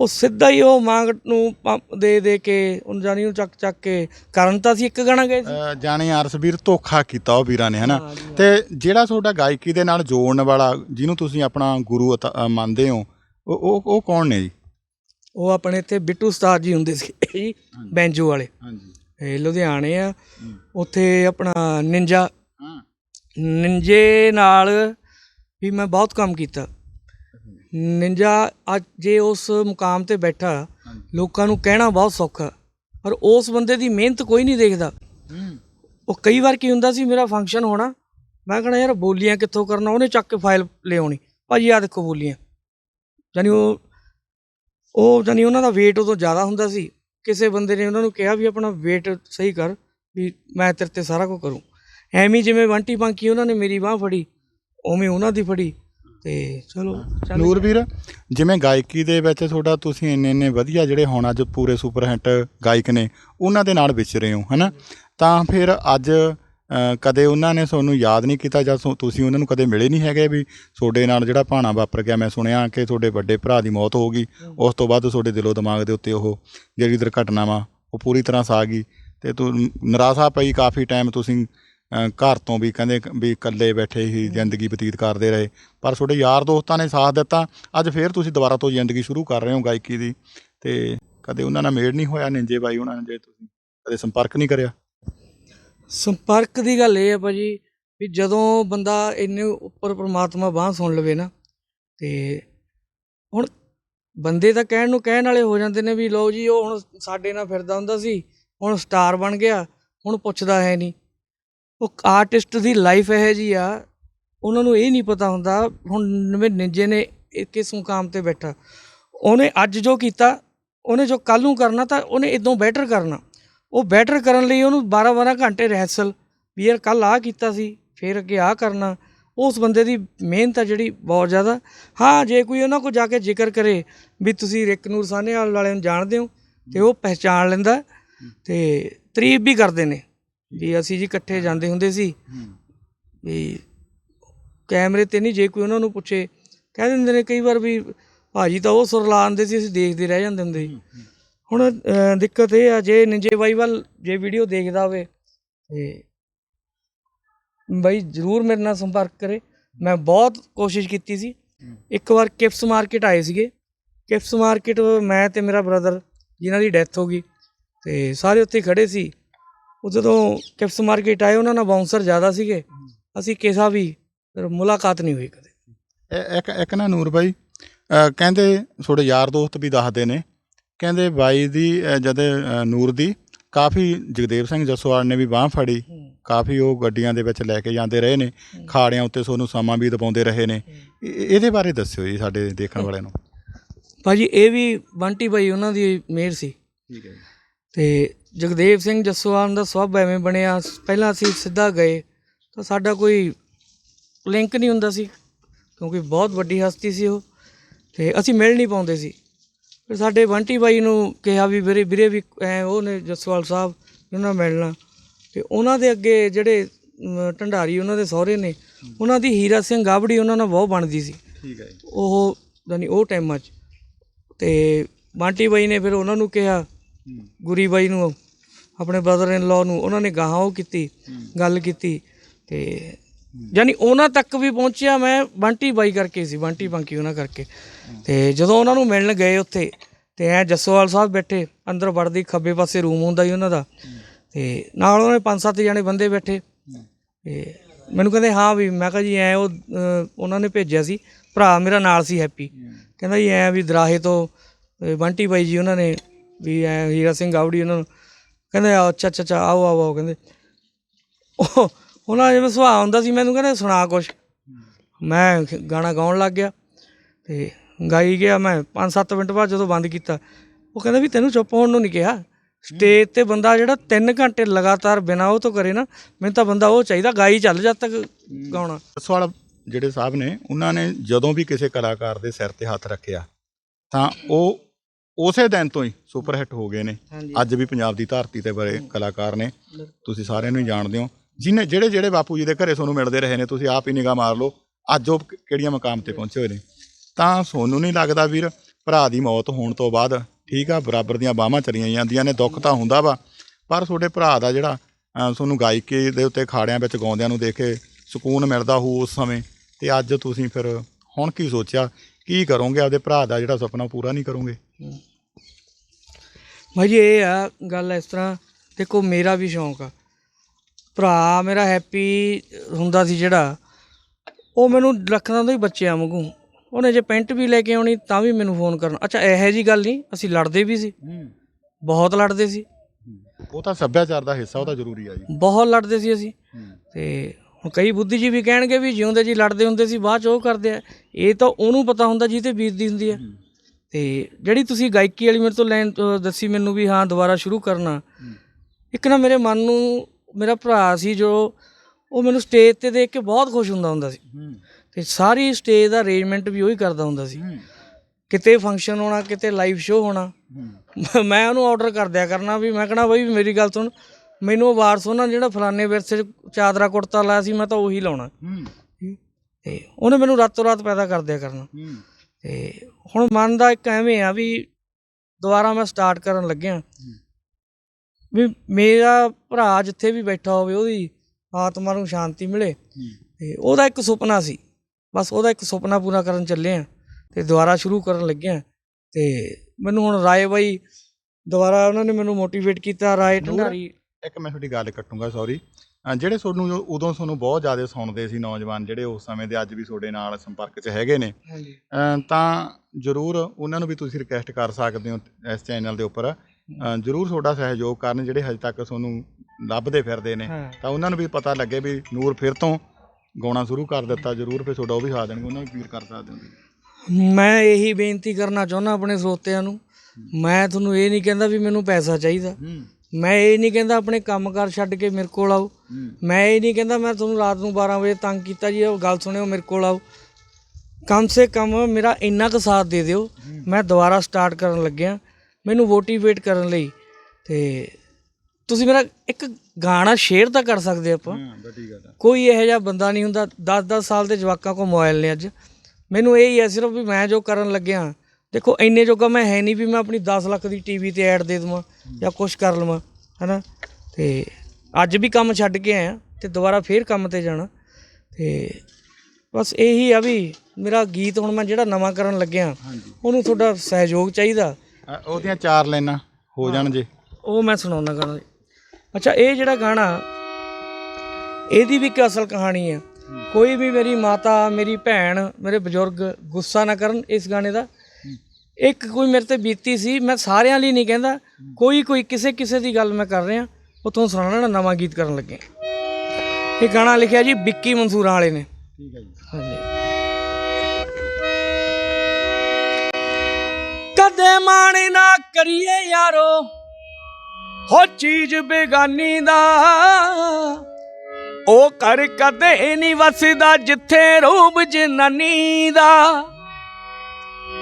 ਉਹ ਸਿੱਧਾ ਹੀ ਉਹ ਮਾਂਗੜ ਨੂੰ ਪੰਪ ਦੇ ਦੇ ਕੇ ਉਹਨੂੰ ਜਾਨੀ ਨੂੰ ਚੱਕ ਚੱਕ ਕੇ ਕਰਨ ਤਾਂ ਸੀ ਇੱਕ ਗਾਣਾ ਗਏ ਸੀ। ਅ, ਜਾਣੇ ਆਰਸ ਵੀਰ ਧੋਖਾ ਕੀਤਾ ਉਹ ਵੀਰਾਂ ਨੇ ਹਨਾ। ਤੇ ਜਿਹੜਾ ਤੁਹਾਡਾ ਗਾਇਕੀ ਦੇ ਨਾਲ ਜੋੜਨ ਵਾਲਾ ਜਿਹਨੂੰ ਤੁਸੀਂ ਆਪਣਾ ਗੁਰੂ ਅਤ- ਅ, ਮੰਨਦੇ ਹੋ ਉਹ ਉਹ ਉਹ ਕੌਣ ਨੇ ਜੀ? ਉਹ ਆਪਣੇ ਇੱਥੇ ਬਿੱਟੂ ਉਸਤਾਦ ਜੀ ਹੁੰਦੇ ਸੀ ਜੀ ਬੈਂਜੋ ਵਾਲੇ। ਹਾਂਜੀ। ਇਹ ਲੁਧਿਆਣੇ ਆ। ਉੱਥੇ ਆਪਣਾ ਨਿੰਜਾ। ਹਾਂ। ਨਿੰਜੇ ਨਾਲ ਵੀ ਮੈਂ ਬਹੁਤ ਕੰਮ ਕੀਤਾ। ਨਿੰਜਾ ਅੱਜ ਜੇ ਉਸ ਮੁਕਾਮ ਤੇ ਬੈਠਾ ਲੋਕਾਂ ਨੂੰ ਕਹਿਣਾ ਬਹੁਤ ਸੌਖਾ। ਪਰ ਉਸ ਬੰਦੇ ਦੀ ਮਿਹਨਤ ਕੋਈ ਨਹੀਂ ਦੇਖਦਾ। ਉਹ ਕਈ ਵਾਰ ਕੀ ਹੁੰਦਾ ਸੀ ਮੇਰਾ ਫੰਕਸ਼ਨ ਹੋਣਾ ਮੈਂ ਕਹਣਾ ਯਾਰ ਬੋਲੀਆਂ ਕਿੱਥੋਂ ਕਰਨਾ? ਉਹਨੇ ਚੱਕ ਕੇ ਫਾਈਲ ਲਿਆਉਣੀ ਭਾਜੀ ਆ ਦੇਖੋ ਬੋਲੀਆਂ। ਯਾਨੀ ਉਹ ਉਹ ਯਾਨੀ ਉਹਨਾਂ ਦਾ weight ਉਦੋਂ ਜ਼ਿਆਦਾ ਹੁੰਦਾ ਸੀ। ਕਿਸੇ ਬੰਦੇ ਨੇ ਉਹਨਾਂ ਨੂੰ ਕਿਹਾ ਵੀ ਆਪਣਾ weight ਸਹੀ ਕਰ ਵੀ ਮੈਂ ਤੇਰੇ ਤੇ ਸਾਰਾ ਕੁਝ ਕਰੂੰ। ਐਵੇਂ ਜਿਵੇਂ ਬੰਟੀ ਪੰਕੀ ਉਹਨਾਂ ਨੇ ਮੇਰੀ ਬਾਹ ਫੜੀ ਉਵੇਂ ਉਹਨਾਂ ਦੀ ਫੜੀ। ਤੇ ਚਲੋ ਨੂਰ ਵੀਰ ਜਿਵੇਂ ਗਾਇਕੀ ਦੇ ਵਿੱਚ ਤੁਹਾਡਾ ਤੁਸੀਂ ਇੰਨੇ ਇੰਨੇ ਵਧੀਆ ਜਿਹੜੇ ਹੁਣ ਅੱਜ ਪੂਰੇ ਸੁਪਰ ਹਿੱਟ ਗਾਇਕ ਨੇ ਉਹਨਾਂ ਦੇ ਨਾਲ ਵਿਚਰੇ ਹੋ ਹਨਾ? ਤਾਂ ਫਿਰ ਅੱਜ ਕਦੇ ਉਹਨਾਂ ਨੇ ਤੁਹਾਨੂੰ ਯਾਦ ਨਹੀਂ ਕੀਤਾ ਜਾਂ ਸੋ- ਤੁਸੀਂ ਉਹਨਾਂ ਨੂੰ ਕਦੇ ਮਿਲੇ ਨਹੀਂ ਹੈਗੇ ਵੀ ਤੁਹਾਡੇ ਨਾਲ ਜਿਹੜਾ ਭਾਣਾ ਵਾਪਰ ਗਿਆ? ਮੈਂ ਸੁਣਿਆ ਕਿ ਤੁਹਾਡੇ ਵੱਡੇ ਭਰਾ ਦੀ ਮੌਤ ਹੋ ਗਈ। ਉਸ ਤੋਂ ਬਾਅਦ ਤੁਹਾਡੇ ਦਿਲੋਂ ਦਿਮਾਗ ਦੇ ਉੱਤੇ ਉਹ ਜਿਹੜੀ ਦੁਰਘਟਨਾ ਵਾ ਉਹ ਪੂਰੀ ਤਰ੍ਹਾਂ ਸਾ ਗਈ। ਤੇ ਤੂੰ ਨਿਰਾਸ਼ਾ ਪਈ ਕਾਫੀ ਟਾਈਮ ਤੁਸੀਂ ਘਰ ਤੋਂ ਵੀ ਕਹਿੰਦੇ ਵੀ ਇਕੱਲੇ ਬੈਠੇ ਹੀ ਜ਼ਿੰਦਗੀ ਬਤੀਤ ਕਰਦੇ ਰਹੇ। ਪਰ ਤੁਹਾਡੇ ਯਾਰ ਦੋਸਤਾਂ ਨੇ ਸਾਥ ਦਿੱਤਾ। ਅੱਜ ਫੇਰ ਤੁਸੀਂ ਦੁਬਾਰਾ ਤੋਂ ਜ਼ਿੰਦਗੀ ਸ਼ੁਰੂ ਕਰ ਰਹੇ ਹੋ ਗਾਇਕੀ ਦੀ। ਤੇ ਕਦੇ ਉਹਨਾਂ ਨਾਲ ਮੇੜ ਨਹੀਂ ਹੋਇਆ? ਨਿੰਜੇ ਬਾਈ ਉਹਨਾਂ ਨੇ ਜੇ ਤੁਸੀਂ ਕਦੇ ਸੰਪਰਕ ਨਹੀਂ ਕਰਿਆ? ਸੰਪਰਕ ਦੀ ਗੱਲ ਇਹ ਹੈ ਭਾਜੀ ਵੀ ਜਦੋਂ ਬੰਦਾ ਇੰਨੇ ਉੱਪਰ ਪ੍ਰਮਾਤਮਾ ਬਾਹ ਸੁਣ ਲਵੇ ਨਾ, ਤੇ ਹੁਣ ਬੰਦੇ ਤਾਂ ਕਹਿਣ ਨੂੰ ਕਹਿਣ ਵਾਲੇ ਹੋ ਜਾਂਦੇ ਨੇ ਵੀ ਲਓ ਜੀ, ਉਹ ਹੁਣ ਸਾਡੇ ਨਾਲ ਫਿਰਦਾ ਹੁੰਦਾ ਸੀ, ਹੁਣ ਸਟਾਰ ਬਣ ਗਿਆ, ਹੁਣ ਪੁੱਛਦਾ ਹੈ ਨਹੀਂ। ਉਹ ਆਰਟਿਸਟ ਦੀ ਲਾਈਫ ਇਹ ਜੀ ਆ, ਉਹਨਾਂ ਨੂੰ ਇਹ ਨਹੀਂ ਪਤਾ ਹੁੰਦਾ ਹੁਣ ਨਵੇਂ ਨਿੰਜੇ ਨੇ ਕਿਸ ਮੁਕਾਮ ਤੇ ਬੈਠਾ। ਉਹਨੇ ਅੱਜ ਜੋ ਕੀਤਾ, ਉਹਨੇ ਜੋ ਕੱਲ ਨੂੰ ਕਰਨਾ ਤਾਂ ਉਹਨੇ ਇਦੋਂ ਬੈਟਰ ਕਰਨਾ। ਉਹ ਬੈਟਰ ਕਰਨ ਲਈ ਉਹਨੂੰ 12-12 ਘੰਟੇ ਰਿਹਰਸਲ ਵੀ ਯਾਰ ਕੱਲ ਆਹ ਕੀਤਾ ਸੀ, ਫਿਰ ਅੱਗੇ ਆਹ ਕਰਨਾ। ਉਸ ਬੰਦੇ ਦੀ ਮਿਹਨਤ ਆ ਜਿਹੜੀ ਬਹੁਤ ਜ਼ਿਆਦਾ। ਹਾਂ, ਜੇ ਕੋਈ ਉਹਨਾਂ ਕੋਲ ਜਾ ਕੇ ਜ਼ਿਕਰ ਕਰੇ ਵੀ ਤੁਸੀਂ ਰਿਕ ਨੂਰ ਸਾਹਨੇਵਾਲ ਵਾਲਿਆਂ ਨੂੰ ਜਾਣਦੇ ਹੋ, ਤੇ ਉਹ ਪਹਿਚਾਣ ਲੈਂਦਾ ਤੇ ਤਾਰੀਫ ਵੀ ਕਰਦੇ ਨੇ। ਵੀ ਅਸੀਂ ਜੀ ਇਕੱਠੇ ਜਾਂਦੇ ਹੁੰਦੇ ਸੀ। ਵੀ ਕੈਮਰੇ ਤੇ ਨਹੀਂ ਜੇ ਕੋਈ ਉਹਨਾਂ ਨੂੰ ਪੁੱਛੇ, ਕਹਿ ਦਿੰਦੇ ਨੇ ਕਈ ਵਾਰ ਵੀ ਭਾਜੀ ਤਾਂ ਉਹ ਸੁਰ ਲਾ ਦਿੰਦੇ ਸੀ, ਅਸੀਂ ਦੇਖਦੇ ਰਹਿ ਜਾਂਦੇ ਹੁੰਦੇ ਸੀ। ਹੁਣ ਦਿੱਕਤ ਇਹ ਆ, ਜੇ ਨਿੰਜੇ ਬਾਈ ਵੱਲ ਜੇ ਵੀਡੀਓ ਦੇਖਦਾ ਹੋਵੇ, ਤੇ ਬਾਈ ਜਰੂਰ ਮੇਰੇ ਨਾਲ ਸੰਪਰਕ ਕਰੇ। ਮੈਂ ਬਹੁਤ ਕੋਸ਼ਿਸ਼ ਕੀਤੀ ਸੀ। ਇੱਕ ਵਾਰ ਕਿਪਸ ਮਾਰਕੀਟ ਆਏ ਸੀਗੇ। ਕਿਪਸ ਮਾਰਕੀਟ, ਮੈਂ ਤੇ ਮੇਰਾ ਬ੍ਰਦਰ ਜਿਨ੍ਹਾਂ ਦੀ ਡੈਥ ਹੋ ਗਈ, ਤੇ ਸਾਰੇ ਉੱਥੇ ਖੜੇ ਸੀ। ਉਹ ਜਦੋਂ ਕਿਪਸ ਮਾਰਕੀਟ ਆਏ ਉਹਨਾਂ ਨਾਲ ਬਾਉਂਸਰ ਜ਼ਿਆਦਾ ਸੀਗੇ। ਅਸੀਂ ਕਿਸਾ ਵੀ ਮੁਲਾਕਾਤ ਨਹੀਂ ਹੋਈ ਕਦੇ। ਇੱਕ ਇੱਕ ਨਾ ਨੂਰ ਬਾਈ ਕਹਿੰਦੇ ਤੁਹਾਡੇ ਯਾਰ ਦੋਸਤ ਵੀ ਦੱਸਦੇ ਨੇ। ਕਹਿੰਦੇ ਬਾਈ ਦੀ ਜਦ ਨੂਰ ਦੀ ਕਾਫੀ ਜਗਦੇਵ ਸਿੰਘ ਜਸਵਾਲ ਨੇ ਵੀ ਬਾਹ ਫੜੀ। ਕਾਫੀ ਉਹ ਗੱਡੀਆਂ ਦੇ ਵਿੱਚ ਲੈ ਕੇ ਜਾਂਦੇ ਰਹੇ ਨੇ। ਖਾੜਿਆਂ ਉੱਤੇ ਤੁਹਾਨੂੰ ਸਮਾਂ ਵੀ ਦਬਾਉਂਦੇ ਰਹੇ ਨੇ। ਇਹ- ਇਹਦੇ ਬਾਰੇ ਦੱਸਿਓ ਜੀ ਸਾਡੇ ਦੇਖਣ ਵਾਲਿਆਂ ਨੂੰ। ਭਾਜੀ ਇਹ ਵੀ ਬੰਟੀ ਬਾਈ ਉਹਨਾਂ ਦੀ ਮਿਹਰ ਸੀ। ਠੀਕ ਹੈ ਤੇ ਜਗਦੇਵ ਸਿੰਘ ਜੱਸੋਵਾਲ ਦਾ ਸਵਭ ਐਵੇਂ ਬਣਿਆ। ਪਹਿਲਾਂ ਅਸੀਂ ਸਿੱਧਾ ਗਏ ਤਾਂ ਸਾਡਾ ਕੋਈ ਲਿੰਕ ਨਹੀਂ ਹੁੰਦਾ ਸੀ ਕਿਉਂਕਿ ਬਹੁਤ ਵੱਡੀ ਹਸਤੀ ਸੀ ਉਹ ਤੇ ਅਸੀਂ ਮਿਲ ਨਹੀਂ ਪਾਉਂਦੇ ਸੀ। ਫਿਰ ਸਾਡੇ ਬੰਟੀ ਬਾਈ ਨੂੰ ਕਿਹਾ ਵੀ ਵੀਰੇ ਵੀਰੇ ਵੀ ਐ ਉਹ ਨੇ ਜੱਸੋਵਾਲ ਸਾਹਿਬ ਉਹਨਾਂ ਨਾਲ ਮਿਲਣਾ। ਤੇ ਉਹਨਾਂ ਦੇ ਅੱਗੇ ਜਿਹੜੇ ਢੰਡਾਰੀ ਉਹਨਾਂ ਦੇ ਸਹੁਰੇ ਨੇ ਉਹਨਾਂ ਦੀ ਹੀਰਾ ਸਿੰਘ ਗਾਬੜੀ ਉਹਨਾਂ ਨਾਲ ਬਹੁਤ ਬਣਦੀ ਸੀ। ਠੀਕ ਹੈ ਉਹ ਯਾਨੀ ਉਹ ਟਾਈਮਾਂ 'ਚ ਤੇ ਬੰਟੀ ਬਾਈ ਨੇ ਫਿਰ ਉਹਨਾਂ ਨੂੰ ਕਿਹਾ ਗੁਰੀ ਬਾਈ ਨੂੰ, ਆਪਣੇ ਬ੍ਰਦਰ ਇਨ ਲਾਅ ਨੂੰ, ਉਹਨਾਂ ਨੇ ਗਾਹਾਂ ਉਹ ਕੀਤੀ, ਗੱਲ ਕੀਤੀ ਤੇ ਯਾਨੀ ਉਹਨਾਂ ਤੱਕ ਵੀ ਪਹੁੰਚਿਆ ਮੈਂ ਬੰਟੀ ਬਾਈ ਕਰਕੇ ਸੀ, ਬੰਟੀ ਪੰਕੀ ਉਹਨਾਂ ਕਰਕੇ। ਤੇ ਜਦੋਂ ਉਹਨਾਂ ਨੂੰ ਮਿਲਣ ਗਏ ਉੱਥੇ, ਤੇ ਐ ਜੱਸੋਵਾਲ ਸਾਹਿਬ ਬੈਠੇ, ਅੰਦਰ ਵੜਦੀ, ਖੱਬੇ ਪਾਸੇ ਰੂਮ ਹੁੰਦਾ ਸੀ ਉਹਨਾਂ ਦਾ। ਤੇ ਨਾਲ ਉਹਨੇ ਪੰਜ ਸੱਤ ਜਣੇ ਬੰਦੇ ਬੈਠੇ। ਤੇ ਮੈਨੂੰ ਕਹਿੰਦੇ, ਹਾਂ ਵੀ, ਮੈਂ ਕਿਹਾ ਜੀ, ਐ ਉਹ ਉਹਨਾਂ ਨੇ ਭੇਜਿਆ ਸੀ, ਭਰਾ ਮੇਰਾ ਨਾਲ ਸੀ ਹੈਪੀ। ਕਹਿੰਦਾ ਜੀ, ਐ ਵੀ ਦਰਾਹੇ ਤੋਂ ਬੰਟੀ ਬਾਈ ਜੀ ਉਹਨਾਂ ਨੇ ਵੀ ਐ ਹੀਰਾ ਸਿੰਘ ਗਾਵੜੀ ਉਹਨਾਂ ਨੂੰ ਕਹਿੰਦੇ ਆ, ਅੱਛਾ ਅੱਛਾ ਅੱਛਾ ਆਓ ਆਓ ਆਓ ਕਹਿੰਦੇ। ਉਹ ਉਹਨਾਂ ਦਾ ਜਿਵੇਂ ਸੁਭਾਅ ਹੁੰਦਾ ਸੀ ਮੈਨੂੰ ਕਹਿੰਦੇ ਸੁਣਾ ਕੁਛ। ਮੈਂ ਗਾਣਾ ਗਾਉਣ ਲੱਗ ਗਿਆ ਤੇ ਗਾਈ ਗਿਆ ਮੈਂ 5-7 ਮਿੰਟ ਬਾਅਦ ਜਦੋਂ ਬੰਦ ਕੀਤਾ। ਉਹ ਕਹਿੰਦਾ ਵੀ ਤੈਨੂੰ ਚੁੱਪ ਹੋਣ ਨੂੰ ਨਹੀਂ ਕਿਹਾ। ਸਟੇਜ ਤੇ ਬੰਦਾ ਜਿਹੜਾ 3 ਘੰਟੇ ਲਗਾਤਾਰ ਬਿਨਾਂ ਉਹ ਤੋਂ ਕਰੇ ਨਾ ਮੈਨੂੰ ਤਾਂ ਬੰਦਾ ਉਹ ਚਾਹੀਦਾ ਗਾਈ ਚੱਲ ਜਦ ਤੱਕ ਗਾਉਣਾ। ਸਵਾਲ ਜਿਹੜੇ ਸਾਹਿਬ ਨੇ ਉਹਨਾਂ ਨੇ ਜਦੋਂ ਵੀ ਕਿਸੇ ਕਲਾਕਾਰ ਦੇ ਸਿਰ ਤੇ ਹੱਥ ਰੱਖਿਆ ਤਾਂ ਉਹ ਉਸੇ ਦਿਨ ਤੋਂ ਹੀ ਸੁਪਰ ਹਿੱਟ ਹੋ ਗਏ ਨੇ। ਹਾਂਜੀ। ਅੱਜ ਵੀ ਪੰਜਾਬ ਦੀ ਧਰਤੀ ਤੇ ਬੜੇ ਕਲਾਕਾਰ ਨੇ। ਤੁਸੀਂ ਸਾਰਿਆਂ ਨੂੰ ਹੀ ਜਾਣਦੇ ਹੋ। ਜਿਨੇ ਜਿਹੜੇ ਜਿਹੜੇ ਬਾਪੂ ਜੀ ਦੇ ਘਰੇ ਤੁਹਾਨੂੰ ਮਿਲਦੇ ਰਹੇ ਨੇ ਤੁਸੀਂ ਆਪ ਹੀ ਨਿਗਾਹ ਮਾਰ ਲਓ। ਅੱਜ ਉਹ ਕਿਹੜੀਆਂ ਮਕਾਮ ਤੇ ਪਹੁੰਚੇ ਹੋਏ ਨੇ। ਤਾਂ ਤੁਹਾਨੂੰ ਨਹੀਂ ਲੱਗਦਾ ਵੀਰ ਭਰਾ ਦੀ ਮੌਤ ਹੋਣ ਤੋਂ ਬਾਅਦ ਠੀਕ ਆ ਬਰਾਬਰ ਦੀਆਂ ਬਾਹਾਂ ਚਲੀਆਂ ਜਾਂਦੀਆਂ ਨੇ ਦੁੱਖ ਤਾਂ ਹੁੰਦਾ ਵਾ। ਪਰ ਤੁਹਾਡੇ ਭਰਾ ਦਾ ਜਿਹੜਾ ਅਹ, ਤੁਹਾਨੂੰ ਗਾਇਕੀ ਦੇ ਉੱਤੇ ਖਾੜਿਆਂ ਵਿੱਚ ਗਾਉਂਦਿਆਂ ਨੂੰ ਦੇਖ ਕੇ ਸਕੂਨ ਮਿਲਦਾ ਹੋਊ ਉਸ ਸਮੇਂ। ਤੇ ਅੱਜ ਤੁਸੀਂ ਫਿਰ ਹੁਣ ਕੀ ਸੋਚਿਆ? ਕੀ ਕਰੋਗੇ? ਆਪਦੇ ਭਰਾ ਦਾ ਜਿਹੜਾ ਸੁਪਨਾ ਪੂਰਾ ਨਹੀਂ ਕਰੋਗੇ? ਭਾਜੀ ਇਹ ਆ ਗੱਲ ਇਸ ਤਰ੍ਹਾਂ ਦੇਖੋ ਮੇਰਾ ਵੀ ਸ਼ੌਂਕ ਆ। ਭਰਾ ਮੇਰਾ ਹੈਪੀ ਹੁੰਦਾ ਸੀ ਜਿਹੜਾ ਉਹ ਮੈਨੂੰ ਰੱਖਦਾ ਹੁੰਦਾ ਸੀ ਬੱਚਿਆਂ ਵਾਂਗੂ। ਉਹਨੇ ਜੇ ਪੈਂਟ ਵੀ ਲੈ ਕੇ ਆਉਣੀ ਤਾਂ ਵੀ ਮੈਨੂੰ ਫੋਨ ਕਰਨਾ। ਅੱਛਾ ਇਹੋ ਜੀ ਗੱਲ ਨਹੀਂ ਅਸੀਂ ਲੜਦੇ ਵੀ ਸੀ। ਬਹੁਤ ਲੜਦੇ ਸੀ। ਉਹ ਤਾਂ ਸੱਭਿਆਚਾਰ ਦਾ ਹਿੱਸਾ ਉਹ ਤਾਂ ਜ਼ਰੂਰੀ ਆ ਜੀ। ਬਹੁਤ ਲੜਦੇ ਸੀ ਅਸੀਂ। ਤੇ ਹੁਣ ਕਈ ਬੁੱਧੀਜੀਵੀ ਕਹਿਣਗੇ ਵੀ ਜਿਉਂਦੇ ਜੀ ਲੜਦੇ ਹੁੰਦੇ ਸੀ ਬਾਅਦ ਚ ਉਹ ਕਰਦੇ ਆ। ਇਹ ਤਾਂ ਉਹਨੂੰ ਪਤਾ ਹੁੰਦਾ ਜੀ ਤੇ ਬੀਤਦੀ ਹੁੰਦੀ ਹੈ। ਤੇ ਜਿਹੜੀ ਤੁਸੀਂ ਗਾਇਕੀ ਵਾਲੀ ਮੇਰੇ ਤੋਂ ਲੈਣ ਦੱਸੀ ਮੈਨੂੰ ਵੀ ਹਾਂ ਦੁਬਾਰਾ ਸ਼ੁਰੂ ਕਰਨਾ। ਇੱਕ ਨਾ ਮੇਰੇ ਮਨ ਨੂੰ ਮੇਰਾ ਭਰਾ ਸੀ ਜੋ ਉਹ ਮੈਨੂੰ ਸਟੇਜ ਤੇ ਦੇਖ ਕੇ ਬਹੁਤ ਖੁਸ਼ ਹੁੰਦਾ ਹੁੰਦਾ ਸੀ। ਤੇ ਸਾਰੀ ਸਟੇਜ ਦਾ ਅਰੇਂਜਮੈਂਟ ਵੀ ਉਹੀ ਕਰਦਾ ਹੁੰਦਾ ਸੀ। ਕਿਤੇ ਫੰਕਸ਼ਨ ਹੋਣਾ ਕਿਤੇ ਲਾਈਵ ਸ਼ੋਅ ਹੋਣਾ। ਮੈਂ ਉਹਨੂੰ ਆਰਡਰ ਕਰ ਦਿਆ ਕਰਨਾ ਵੀ ਮੈਂ ਕਹਣਾ ਬਈ ਮੇਰੀ ਗੱਲ ਸੁਣ ਮੈਨੂੰ ਅਵਾਰਡ ਸੋਨਾ ਜਿਹੜਾ ਫਲਾਣੇ ਵਿਰਸੇ ਚਾਦਰਾ ਕੁੜਤਾ ਲਾਇਆ ਸੀ ਮੈਂ ਤਾਂ ਉਹੀ ਲਾਉਣਾ। ਤੇ ਉਹਨੇ ਮੈਨੂੰ ਰਾਤੋਂ ਰਾਤ ਪੈਦਾ ਕਰ ਦਿਆ ਕਰਨਾ। ਤੇ ਹੁਣ ਮਨ ਦਾ ਇੱਕ ਐਵੇਂ ਆ ਵੀ ਦੁਬਾਰਾ ਮੈਂ ਸਟਾਰਟ ਕਰਨ ਲੱਗਿਆ। ਵੀ ਮੇਰਾ ਭਰਾ ਜਿੱਥੇ ਵੀ ਬੈਠਾ ਹੋਵੇ ਉਹਦੀ ਆਤਮਾ ਨੂੰ ਸ਼ਾਂਤੀ ਮਿਲੇ। ਤੇ ਉਹਦਾ ਇੱਕ ਸੁਪਨਾ ਸੀ। ਬਸ ਉਹਦਾ ਇੱਕ ਸੁਪਨਾ ਪੂਰਾ ਕਰਨ ਚੱਲੇ ਆ ਤੇ ਦੁਬਾਰਾ ਸ਼ੁਰੂ ਕਰਨ ਲੱਗੇ ਆ ਤੇ ਮੈਨੂੰ ਹੁਣ ਰਾਏ ਬਾਈ ਦੁਬਾਰਾ ਉਹਨਾਂ ਨੇ ਮੈਨੂੰ ਮੋਟੀਵੇਟ ਕੀਤਾ ਰਾਏ ਢੰਡਾਰੀ। ਇੱਕ ਮੈਂ ਤੁਹਾਡੀ ਗੱਲ ਕੱਟੂੰਗਾ ਸੌਰੀ ਜਿਹੜੇ ਤੁਹਾਨੂੰ ਜੋ- ਉਦੋਂ ਤੁਹਾਨੂੰ ਬਹੁਤ ਜ਼ਿਆਦਾ ਸੁਣਦੇ ਸੀ ਨੌਜਵਾਨ ਜਿਹੜੇ ਉਸ ਸਮੇਂ ਦੇ ਅੱਜ ਵੀ ਤੁਹਾਡੇ ਨਾਲ ਸੰਪਰਕ 'ਚ ਹੈਗੇ ਨੇ। ਹਾਂਜੀ। ਤਾਂ ਜ਼ਰੂਰ ਉਹਨਾਂ ਨੂੰ ਵੀ ਤੁਸੀਂ ਰਿਕਵੈਸਟ ਕਰ ਸਕਦੇ ਹੋ ਇਸ ਚੈਨਲ ਦੇ ਉੱਪਰ। ਜ਼ਰੂਰ ਤੁਹਾਡਾ ਸਹਿਯੋਗ ਕਰਨ ਜਿਹੜੇ ਹਜੇ ਤੱਕ ਤੁਹਾਨੂੰ ਲੱਭਦੇ ਫਿਰਦੇ ਨੇ। ਹਾਂ। ਤਾਂ ਉਹਨਾਂ ਨੂੰ ਵੀ ਪਤਾ ਲੱਗੇ ਵੀ ਨੂਰ ਫਿਰ ਤੋਂ ਗਾਉਣਾ ਸ਼ੁਰੂ ਕਰ ਦਿੱਤਾ। ਜ਼ਰੂਰ ਫਿਰ ਤੁਹਾਡਾ ਉਹ ਵੀ ਸਾਥ ਦੇਣਗੇ ਉਹਨਾਂ ਨੂੰ ਵੀਰ ਕਰ ਸਕਦੇ ਹੋ। ਮੈਂ ਇਹੀ ਬੇਨਤੀ ਕਰਨਾ ਚਾਹੁੰਦਾ ਆਪਣੇ ਸਰੋਤਿਆਂ ਨੂੰ। ਮੈਂ ਤੁਹਾਨੂੰ ਇਹ ਨਹੀਂ ਕਹਿੰਦਾ ਵੀ ਮੈਨੂੰ ਪੈਸਾ ਚਾਹੀਦਾ। ਹੂੰ। ਮੈਂ ਇਹ ਨਹੀਂ ਕਹਿੰਦਾ ਆਪਣੇ ਕੰਮਕਾਰ ਛੱਡ ਕੇ ਮੇਰੇ ਕੋਲ ਆਓ। ਮੈਂ ਇਹ ਨਹੀਂ ਕਹਿੰਦਾ ਮੈਂ ਤੁਹਾਨੂੰ ਰਾਤ ਨੂੰ 12 ਵਜੇ ਤੰਗ ਕੀਤਾ ਜੀ ਉਹ ਗੱਲ ਸੁਣਿਓ ਮੇਰੇ ਕੋਲ ਆਓ। ਕਮ ਸੇ ਕਮ ਮੇਰਾ ਇੰਨਾ ਕੁ ਸਾਥ ਦੇ ਦਿਓ। ਮੈਂ ਦੁਬਾਰਾ ਸਟਾਰਟ ਕਰਨ ਲੱਗਿਆ। ਮੈਨੂੰ ਮੋਟੀਵੇਟ ਕਰਨ ਲਈ। ਤੇ ਤੁਸੀਂ ਮੇਰਾ ਇੱਕ ਗਾਣਾ ਸ਼ੇਅਰ ਤਾਂ ਕਰ ਸਕਦੇ ਆਪਾਂ। ਕੋਈ ਇਹੋ ਜਿਹਾ ਬੰਦਾ ਨਹੀਂ ਹੁੰਦਾ। 10-10 ਸਾਲ ਦੇ ਜਵਾਕਾਂ ਕੋਲ ਮੋਬਾਈਲ ਨੇ ਅੱਜ। ਮੈਨੂੰ ਇਹ ਹੀ ਹੈ ਸਿਰਫ ਵੀ ਮੈਂ ਜੋ ਕਰਨ ਲੱਗਿਆ ਦੇਖੋ ਇੰਨੇ ਜੋਗਾ ਮੈਂ ਹੈ ਨਹੀਂ ਵੀ ਮੈਂ ਆਪਣੀ 10 ਲੱਖ ਦੀ ਟੀਵੀ ਤੇ ਐਡ ਦੇ ਦਵਾਂ ਜਾਂ ਕੁਝ ਕਰ ਲਵਾਂ ਹਨਾ? ਤੇ ਅੱਜ ਵੀ ਕੰਮ ਛੱਡ ਕੇ ਆਇਆ ਤੇ ਦੁਬਾਰਾ ਫੇਰ ਕੰਮ ਤੇ ਜਾਣਾ। ਤੇ ਬਸ ਇਹੀ ਆ ਵੀ ਮੇਰਾ ਗੀਤ ਹੁਣ ਮੈਂ ਜਿਹੜਾ ਨਵਾਂ ਕਰਨ ਲੱਗਿਆ ਉਹਨੂੰ ਤੁਹਾਡਾ ਸਹਿਯੋਗ ਚਾਹੀਦਾ। ਉਹਦੀਆਂ ਚਾਰ ਲਾਈਨਾਂ ਹੋ ਜਾਣ ਜੇ। ਉਹ ਮੈਂ ਸੁਣਾਉਣਾ ਗਾਣਾ। ਅੱਛਾ ਇਹ ਜਿਹੜਾ ਗਾਣਾ ਇਹਦੀ ਵੀ ਇੱਕ ਅਸਲ ਕਹਾਣੀ ਹੈ। ਕੋਈ ਵੀ ਮੇਰੀ ਮਾਤਾ ਮੇਰੀ ਭੈਣ ਮੇਰੇ ਬਜ਼ੁਰਗ ਗੁੱਸਾ ਨਾ ਕਰਨ ਇਸ ਗਾਣੇ ਦਾ। ਇੱਕ ਕੋਈ ਮੇਰੇ ਤੇ ਬੀਤੀ ਸੀ ਮੈਂ ਸਾਰਿਆਂ ਲਈ ਨਹੀਂ ਕਹਿੰਦਾ ਕੋਈ ਕੋਈ ਕਿਸੇ ਕਿਸੇ ਦੀ ਗੱਲ ਮੈਂ ਕਰ ਰਿਹਾ ਉਹ ਤੁਹਾਨੂੰ ਸੁਣਾਉਣਾ ਨਵਾਂ ਗੀਤ ਕਰਨ ਲੱਗੇ ਇਹ ਗਾਣਾ ਲਿਖਿਆ ਜੀ ਵਿੱਕੀ ਮਨਸੂਰਾਂ ਵਾਲੇ ਨੇ। ਠੀਕ ਹੈ ਜੀ। ਹਾਂਜੀ। ਕਦੇ ਮਾਣੇ ਨਾ ਕਰੀਏ ਯਾਰੋ ਹੋ ਚੀਜ਼ ਬੇਗਾਨੀ ਦਾ। ਉਹ ਕਰ ਕਦੇ ਨਹੀਂ ਵਸਦਾ ਜਿੱਥੇ ਰੂਪ ਜਨਾਨੀ ਦਾ।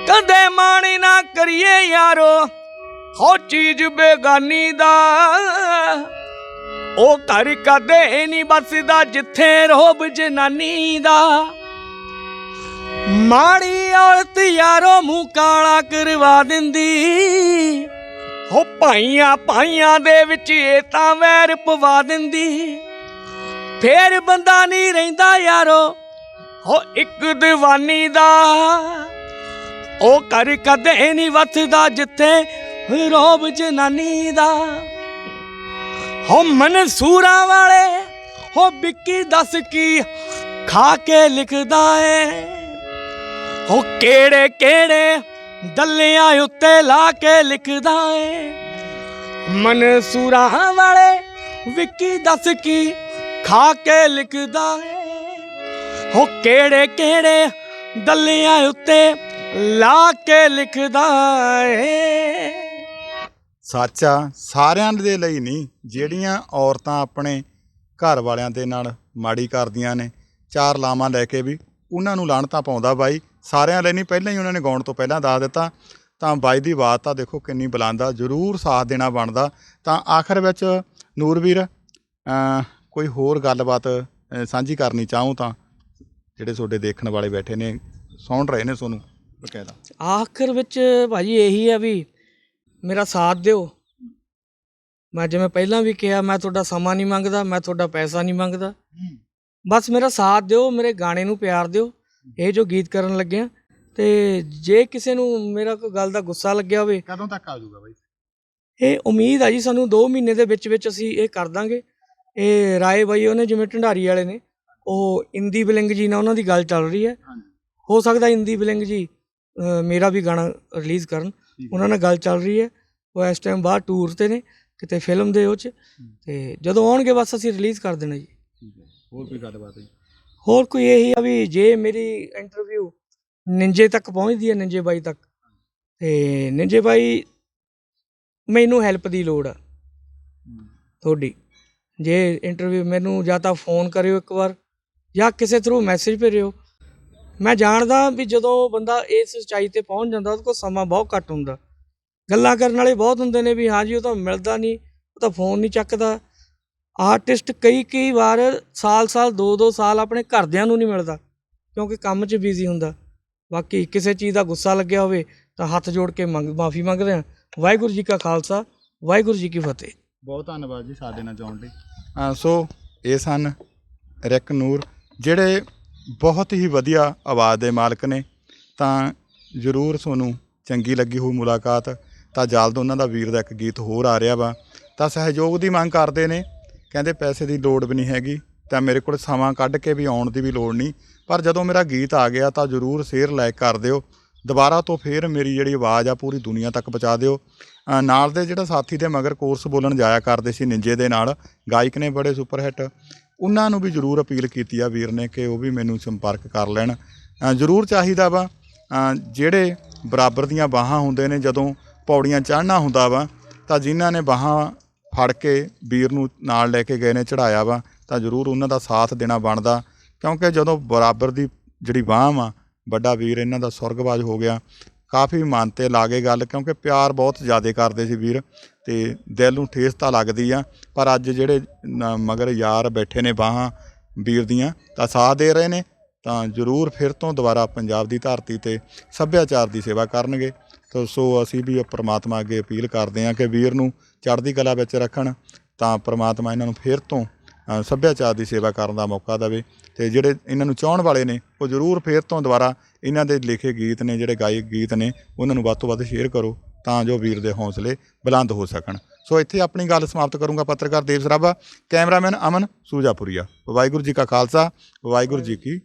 ਕਦੇ ਮਾਣੀ ਨਾ ਕਰੀਏ ਯਾਰੋ ਹੋ ਚੀਜ਼ ਬੇਗਾਨੀ ਦਾ। ਉਹ ਘਰ ਕਦੇ ਨਹੀਂ ਬਸਦਾ ਜਿੱਥੇ ਰੋਬ ਜਨਾਨੀ ਦਾ। ਮਾੜੀ ਔਰਤ ਯਾਰੋ ਮੂੰਹ ਕਾਲਾ ਕਰਵਾ ਦਿੰਦੀ। ਹੋ ਭਾਈਆਂ ਭਾਈਆਂ ਦੇ ਵਿੱਚ ਇਹ ਤਾਂ ਵੈਰ ਪਵਾ ਦਿੰਦੀ। ਫੇਰ ਬੰਦਾ ਨਹੀਂ ਰਹਿੰਦਾ ਯਾਰੋ ਹੋ ਇੱਕ ਦੀਵਾਨੀ ਦਾ। ਉਹ ਕਰ ਕਦੇ ਨਹੀਂ ਵੱਸਦਾ ਜਿੱਥੇ ਰੋਬ ਜਨਾਨੀ ਦਾ। ਹੋ ਮਨਸੂਰਾਂ ਵਾਲੇ, ਹੋ ਵਿੱਕੀ ਦੱਸ ਕੀ ਖਾ ਕੇ ਲਿਖਦਾ ਏ। ਹੋ ਕਿਹੜੇ ਕਿਹੜੇ ਦੱਲਿਆਂ ਉੱਤੇ ਲਾ ਕੇ ਲਿਖਦਾ ਏ। ਮਨਸੂਰਾਂ ਵਾਲੇ, ਵਿੱਕੀ ਦੱਸ ਕੀ ਖਾ ਕੇ ਲਿਖਦਾ ਏ। ਹੋ ਕਿਹੜੇ ਕਿਹੜੇ ਦੱਲਿਆਂ ਉੱਤੇ ਲਾ ਕੇ ਲਿਖਦਾ ਏ। ਸੱਚ, ਸਾਰਿਆਂ ਦੇ ਲਈ ਨਹੀਂ, ਜਿਹੜੀਆਂ ਔਰਤਾਂ ਆਪਣੇ ਘਰ ਵਾਲਿਆਂ ਦੇ ਨਾਲ ਮਾੜੀ ਕਰਦੀਆਂ ਨੇ, ਚਾਰ ਲਾਵਾਂ ਲੈ ਕੇ ਵੀ ਉਹਨਾਂ ਨੂੰ ਲਾਣਤਾ ਪਾਉਂਦਾ ਬਾਈ। ਸਾਰਿਆਂ ਲਈ ਨਹੀਂ, ਪਹਿਲਾਂ ਹੀ ਉਹਨਾਂ ਨੇ ਗਾਉਣ ਤੋਂ ਪਹਿਲਾਂ ਦੱਸ ਦਿੱਤਾ। ਤਾਂ ਬਾਈ ਦੀ ਬਾਤ ਤਾਂ ਦੇਖੋ ਕਿੰਨੀ ਬੁਲੰਦ ਆ, ਜ਼ਰੂਰ ਸਾਥ ਦੇਣਾ ਬਣਦਾ। ਤਾਂ ਆਖਰ ਵਿੱਚ ਨੂਰਵੀਰ ਕੋਈ ਹੋਰ ਗੱਲਬਾਤ ਸਾਂਝੀ ਕਰਨੀ ਚਾਹੂੰ ਤਾਂ ਜਿਹੜੇ ਤੁਹਾਡੇ ਦੇਖਣ ਵਾਲੇ ਬੈਠੇ ਨੇ, ਸੌਣ ਰਹੇ ਨੇ ਤੁਹਾਨੂੰ? ਬਕਾਇਦਾ। ਆਖਰ ਵਿੱਚ ਭਾਜੀ ਇਹੀ ਹੈ ਵੀ ਮੇਰਾ ਸਾਥ ਦਿਓ। ਮੈਂ ਜਿਵੇਂ ਪਹਿਲਾਂ ਵੀ ਕਿਹਾ ਮੈਂ ਤੁਹਾਡਾ ਸਮਾਂ ਨਹੀਂ ਮੰਗਦਾ ਮੈਂ ਤੁਹਾਡਾ ਪੈਸਾ ਨਹੀਂ ਮੰਗਦਾ। ਬਸ ਮੇਰਾ ਸਾਥ ਦਿਓ ਮੇਰੇ ਗਾਣੇ ਨੂੰ ਪਿਆਰ ਦਿਓ। ਇਹ ਜੋ ਗੀਤ ਕਰਨ ਲੱਗਿਆ ਤੇ ਜੇ ਕਿਸੇ ਨੂੰ ਮੇਰਾ ਕੋਈ ਗੱਲ ਦਾ ਗੁੱਸਾ ਲੱਗਿਆ ਹੋਵੇ ਕਦੋਂ ਤੱਕ ਆ ਜਾਊਗਾ ਬਾਈ? ਇਹ ਉਮੀਦ ਆ ਜੀ ਸਾਨੂੰ 2 ਮਹੀਨੇ ਦੇ ਵਿੱਚ ਵਿੱਚ ਅਸੀਂ ਇਹ ਕਰ ਦਾਂਗੇ। ਇਹ ਰਾਏ ਬਾਈ ਉਹਨੇ ਜਿਵੇਂ ਢੰਡਾਰੀ ਵਾਲੇ ਨੇ ਉਹ ਇੰਦੀ ਬਿਲਿੰਗ ਜੀ ਨਾਲ ਉਹਨਾਂ ਦੀ ਗੱਲ ਚੱਲ ਰਹੀ ਹੈ। ਹੋ ਸਕਦਾ ਇੰਦੀ ਬਿਲਿੰਗ ਜੀ ਮੇਰਾ ਵੀ ਗਾਣਾ ਰਿਲੀਜ਼ ਕਰਨ। ਉਹਨਾਂ ਨਾਲ ਗੱਲ ਚੱਲ ਰਹੀ ਹੈ। ਉਹ ਇਸ ਟਾਈਮ ਬਾਹਰ ਟੂਰ ਤੇ ਨੇ ਕਿਤੇ ਫਿਲਮ ਦੇ ਉਹ ਚ। ਤੇ ਜਦੋਂ ਆਉਣਗੇ ਬਸ ਅਸੀਂ ਰਿਲੀਜ਼ ਕਰ ਦੇਣਾ ਜੀ। ਹੋਰ ਕੋਈ ਗੱਲਬਾਤ ਹੈ? ਹੋਰ ਕੋਈ ਇਹੀ ਆ ਵੀ ਜੇ ਮੇਰੀ ਇੰਟਰਵਿਊ ਨਿੰਜੇ ਤੱਕ ਪਹੁੰਚਦੀ ਹੈ ਨਿੰਜੇ ਬਾਈ ਤੱਕ। ਤੇ ਨਿੰਜੇ ਬਾਈ ਮੈਨੂੰ ਹੈਲਪ ਦੀ ਲੋੜ ਆ। ਤੁਹਾਡੀ। ਜੇ ਇੰਟਰਵਿਊ ਮੈਨੂੰ ਜਾਂ ਤਾਂ ਫੋਨ ਕਰਿਓ ਇੱਕ ਵਾਰ ਜਾਂ ਕਿਸੇ ਥਰੂ ਮੈਸੇਜ ਭੇਜਿਓ। ਮੈਂ ਜਾਣਦਾ ਵੀ ਜਦੋਂ ਬੰਦਾ ਇਸ ਸੱਚਾਈ ਤੇ ਪਹੁੰਚ ਜਾਂਦਾ, ਉਹਦੇ ਕੋਲ ਸਮਾਂ ਬਹੁਤ ਘੱਟ ਹੁੰਦਾ। ਗੱਲਾਂ ਕਰਨ ਵਾਲੇ ਬਹੁਤ ਹੁੰਦੇ ਨੇ ਵੀ ਹਾਂਜੀ ਉਹ ਤਾਂ ਮਿਲਦਾ ਨਹੀਂ, ਉਹ ਤਾਂ ਫੋਨ ਨਹੀਂ ਚੱਕਦਾ। ਆਰਟਿਸਟ ਕਈ ਕਈ ਵਾਰ ਸਾਲ-ਸਾਲ 2-2 ਸਾਲ ਆਪਣੇ ਘਰਦਿਆਂ ਨੂੰ ਨਹੀਂ ਮਿਲਦਾ, ਕਿਉਂਕਿ ਕੰਮ 'ਚ ਬਿਜ਼ੀ ਹੁੰਦਾ। ਬਾਕੀ ਕਿਸੇ ਚੀਜ਼ ਦਾ ਗੁੱਸਾ ਲੱਗਿਆ ਹੋਵੇ, ਤਾਂ ਹੱਥ ਜੋੜ ਕੇ ਮੰਗ, ਮਾਫੀ ਮੰਗਦੇ ਹਾਂ। ਵਾਹਿਗੁਰੂ ਜੀ ਕਾ ਖਾਲਸਾ, ਵਾਹਿਗੁਰੂ ਜੀ ਕੀ ਫਤਿਹ। ਬਹੁਤ ਧੰਨਵਾਦ ਜੀ ਸਾਡੇ ਨਾਲ ਜੁੜਨ ਲਈ। ਸੋ, ਇਹ ਸਨ ਰਿਕ ਨੂਰ, ਜਿਹੜੇ ਬਹੁਤ ਹੀ ਵਧੀਆ ਆਵਾਜ਼ ਦੇ ਮਾਲਕ ਨੇ। ਤਾਂ ਜ਼ਰੂਰ ਤੁਹਾਨੂੰ ਚੰਗੀ ਲੱਗੀ ਹੋਊ ਮੁਲਾਕਾਤ, ਤਾਂ ਜਲਦ ਉਹਨਾਂ ਦਾ ਵੀਰ ਦਾ ਇੱਕ ਗੀਤ ਹੋਰ ਆ ਰਿਹਾ ਵਾ। ਤਾਂ ਸਹਿਯੋਗ ਦੀ ਮੰਗ ਕਰਦੇ ਨੇ, ਕਹਿੰਦੇ ਪੈਸੇ ਦੀ ਲੋੜ ਵੀ ਨਹੀਂ ਹੈਗੀ, ਤਾਂ ਮੇਰੇ ਕੋਲ ਸਮਾਂ ਕੱਢ ਕੇ ਵੀ ਆਉਣ ਦੀ ਵੀ ਲੋੜ ਨਹੀਂ। ਪਰ ਜਦੋਂ ਮੇਰਾ ਗੀਤ ਆ ਗਿਆ ਤਾਂ ਜ਼ਰੂਰ ਸ਼ੇਅਰ ਲਾਇਕ ਕਰ ਦਿਓ। ਦੁਬਾਰਾ ਤੋਂ ਫੇਰ ਮੇਰੀ ਜਿਹੜੀ ਆਵਾਜ਼ ਆ ਪੂਰੀ ਦੁਨੀਆ ਤੱਕ ਪਹੁੰਚਾ ਦਿਓ। ਨਾਲ ਦੇ ਜਿਹੜਾ ਸਾਥੀ ਦੇ ਮਗਰ ਕੋਰਸ ਬੋਲਣ ਜਾਇਆ ਕਰਦੇ ਸੀ, ਨਿੰਜੇ ਦੇ ਨਾਲ, ਗਾਇਕ ਨੇ ਬੜੇ ਸੁਪਰ ਹਿੱਟ ਉਹਨਾਂ ਨੂੰ ਵੀ ਜ਼ਰੂਰ ਅਪੀਲ ਕੀਤੀ ਆ ਵੀਰ ਨੇ ਕਿ ਉਹ ਵੀ ਮੈਨੂੰ ਸੰਪਰਕ ਕਰ ਲੈਣ। ਜ਼ਰੂਰ ਚਾਹੀਦਾ ਵਾ। ਜਿਹੜੇ ਬਰਾਬਰ ਦੀਆਂ ਬਾਹਾਂ ਹੁੰਦੇ ਨੇ, ਜਦੋਂ ਪੌੜੀਆਂ ਚੜ੍ਹਨਾ ਹੁੰਦਾ ਵਾ, ਤਾਂ ਜਿਨ੍ਹਾਂ ਨੇ ਬਾਹਾਂ ਫੜ ਕੇ ਵੀਰ ਨੂੰ ਨਾਲ ਲੈ ਕੇ ਗਏ ਨੇ ਚੜਾਇਆ ਵਾ, ਤਾਂ ਜ਼ਰੂਰ ਉਹਨਾਂ ਦਾ ਸਾਥ ਦੇਣਾ ਬਣਦਾ। ਕਿਉਂਕਿ ਜਦੋਂ ਬਰਾਬਰ ਦੀ ਜਿਹੜੀ ਬਾਹ ਵਾ, ਵੱਡਾ ਵੀਰ, ਇਹਨਾਂ ਦਾ ਸੁਰਗਵਾਜ ਹੋ ਗਿਆ ਕਾਫੀ ਮਨ ਤੇ ਲਾ ਲਾਗੇ ਗੱਲ, ਕਿਉਂਕਿ ਪਿਆਰ ਬਹੁਤ ਜ਼ਿਆਦਾ ਕਰਦੇ ਸੀ ਵੀਰ ਤੇ ਦਿਲ ਨੂੰ ਠੇਸ ਤਾਂ ਲੱਗਦੀ ਆ, ਪਰ ਅੱਜ ਜਿਹੜੇ ਮਗਰ ਯਾਰ ਬੈਠੇ ਨੇ ਬਾਹਾਂ ਵੀਰ ਦੀਆਂ, ਤਾਂ ਸਾਥ ਦੇ ਰਹੇ ਨੇ, ਤਾਂ ਜ਼ਰੂਰ ਫਿਰ ਤੋਂ ਦੁਬਾਰਾ ਪੰਜਾਬ ਦੀ ਧਰਤੀ ਤੇ ਸੱਭਿਆਚਾਰ ਦੀ ਸੇਵਾ ਕਰਨਗੇ। ਤਾਂ ਸੋ ਅਸੀਂ ਵੀ ਪ੍ਰਮਾਤਮਾ ਅੱਗੇ ਅਪੀਲ ਕਰਦੇ ਹਾਂ ਕਿ ਵੀਰ ਨੂੰ ਚੜ੍ਹਦੀ ਕਲਾ ਵਿੱਚ ਰੱਖਣ, ਤਾਂ ਪ੍ਰਮਾਤਮਾ ਇਹਨਾਂ ਨੂੰ ਫਿਰ ਤੋਂ ਸੱਭਿਆਚਾਰ ਦੀ ਸੇਵਾ ਕਰਨ ਦਾ ਮੌਕਾ ਦੇਵੇ। ਤੇ ਜਿਹੜੇ ਇਹਨਾਂ ਨੂੰ ਚਾਹਣ ਵਾਲੇ ਨੇ, ਉਹ ਜ਼ਰੂਰ ਫਿਰ ਤੋਂ ਦੁਬਾਰਾ ਇਹਨਾਂ ਦੇ ਲਿਖੇ ਗੀਤ ਨੇ, ਜਿਹੜੇ ਗਾਇਕ ਗੀਤ ਨੇ, ਉਹਨਾਂ ਨੂੰ ਵੱਧ ਤੋਂ ਵੱਧ ਸ਼ੇਅਰ ਕਰੋ ਤਾਂ ਜੋ ਵੀਰ ਦੇ ਹੌਸਲੇ ਬੁਲੰਦ ਹੋ ਸਕਣ। ਸੋ ਇੱਥੇ ਆਪਣੀ ਗੱਲ ਸਮਾਪਤ ਕਰੂੰਗਾ ਪੱਤਰਕਾਰ ਦੇਵ ਸਰਾਭਾ, ਕੈਮਰਾਮੈਨ ਅਮਨ ਸੂਜਾਪੁਰੀਆ। ਵਾਹਿਗੁਰੂ ਜੀ ਕਾ ਖਾਲਸਾ, ਵਾਹਿਗੁਰੂ ਜੀ ਕੀ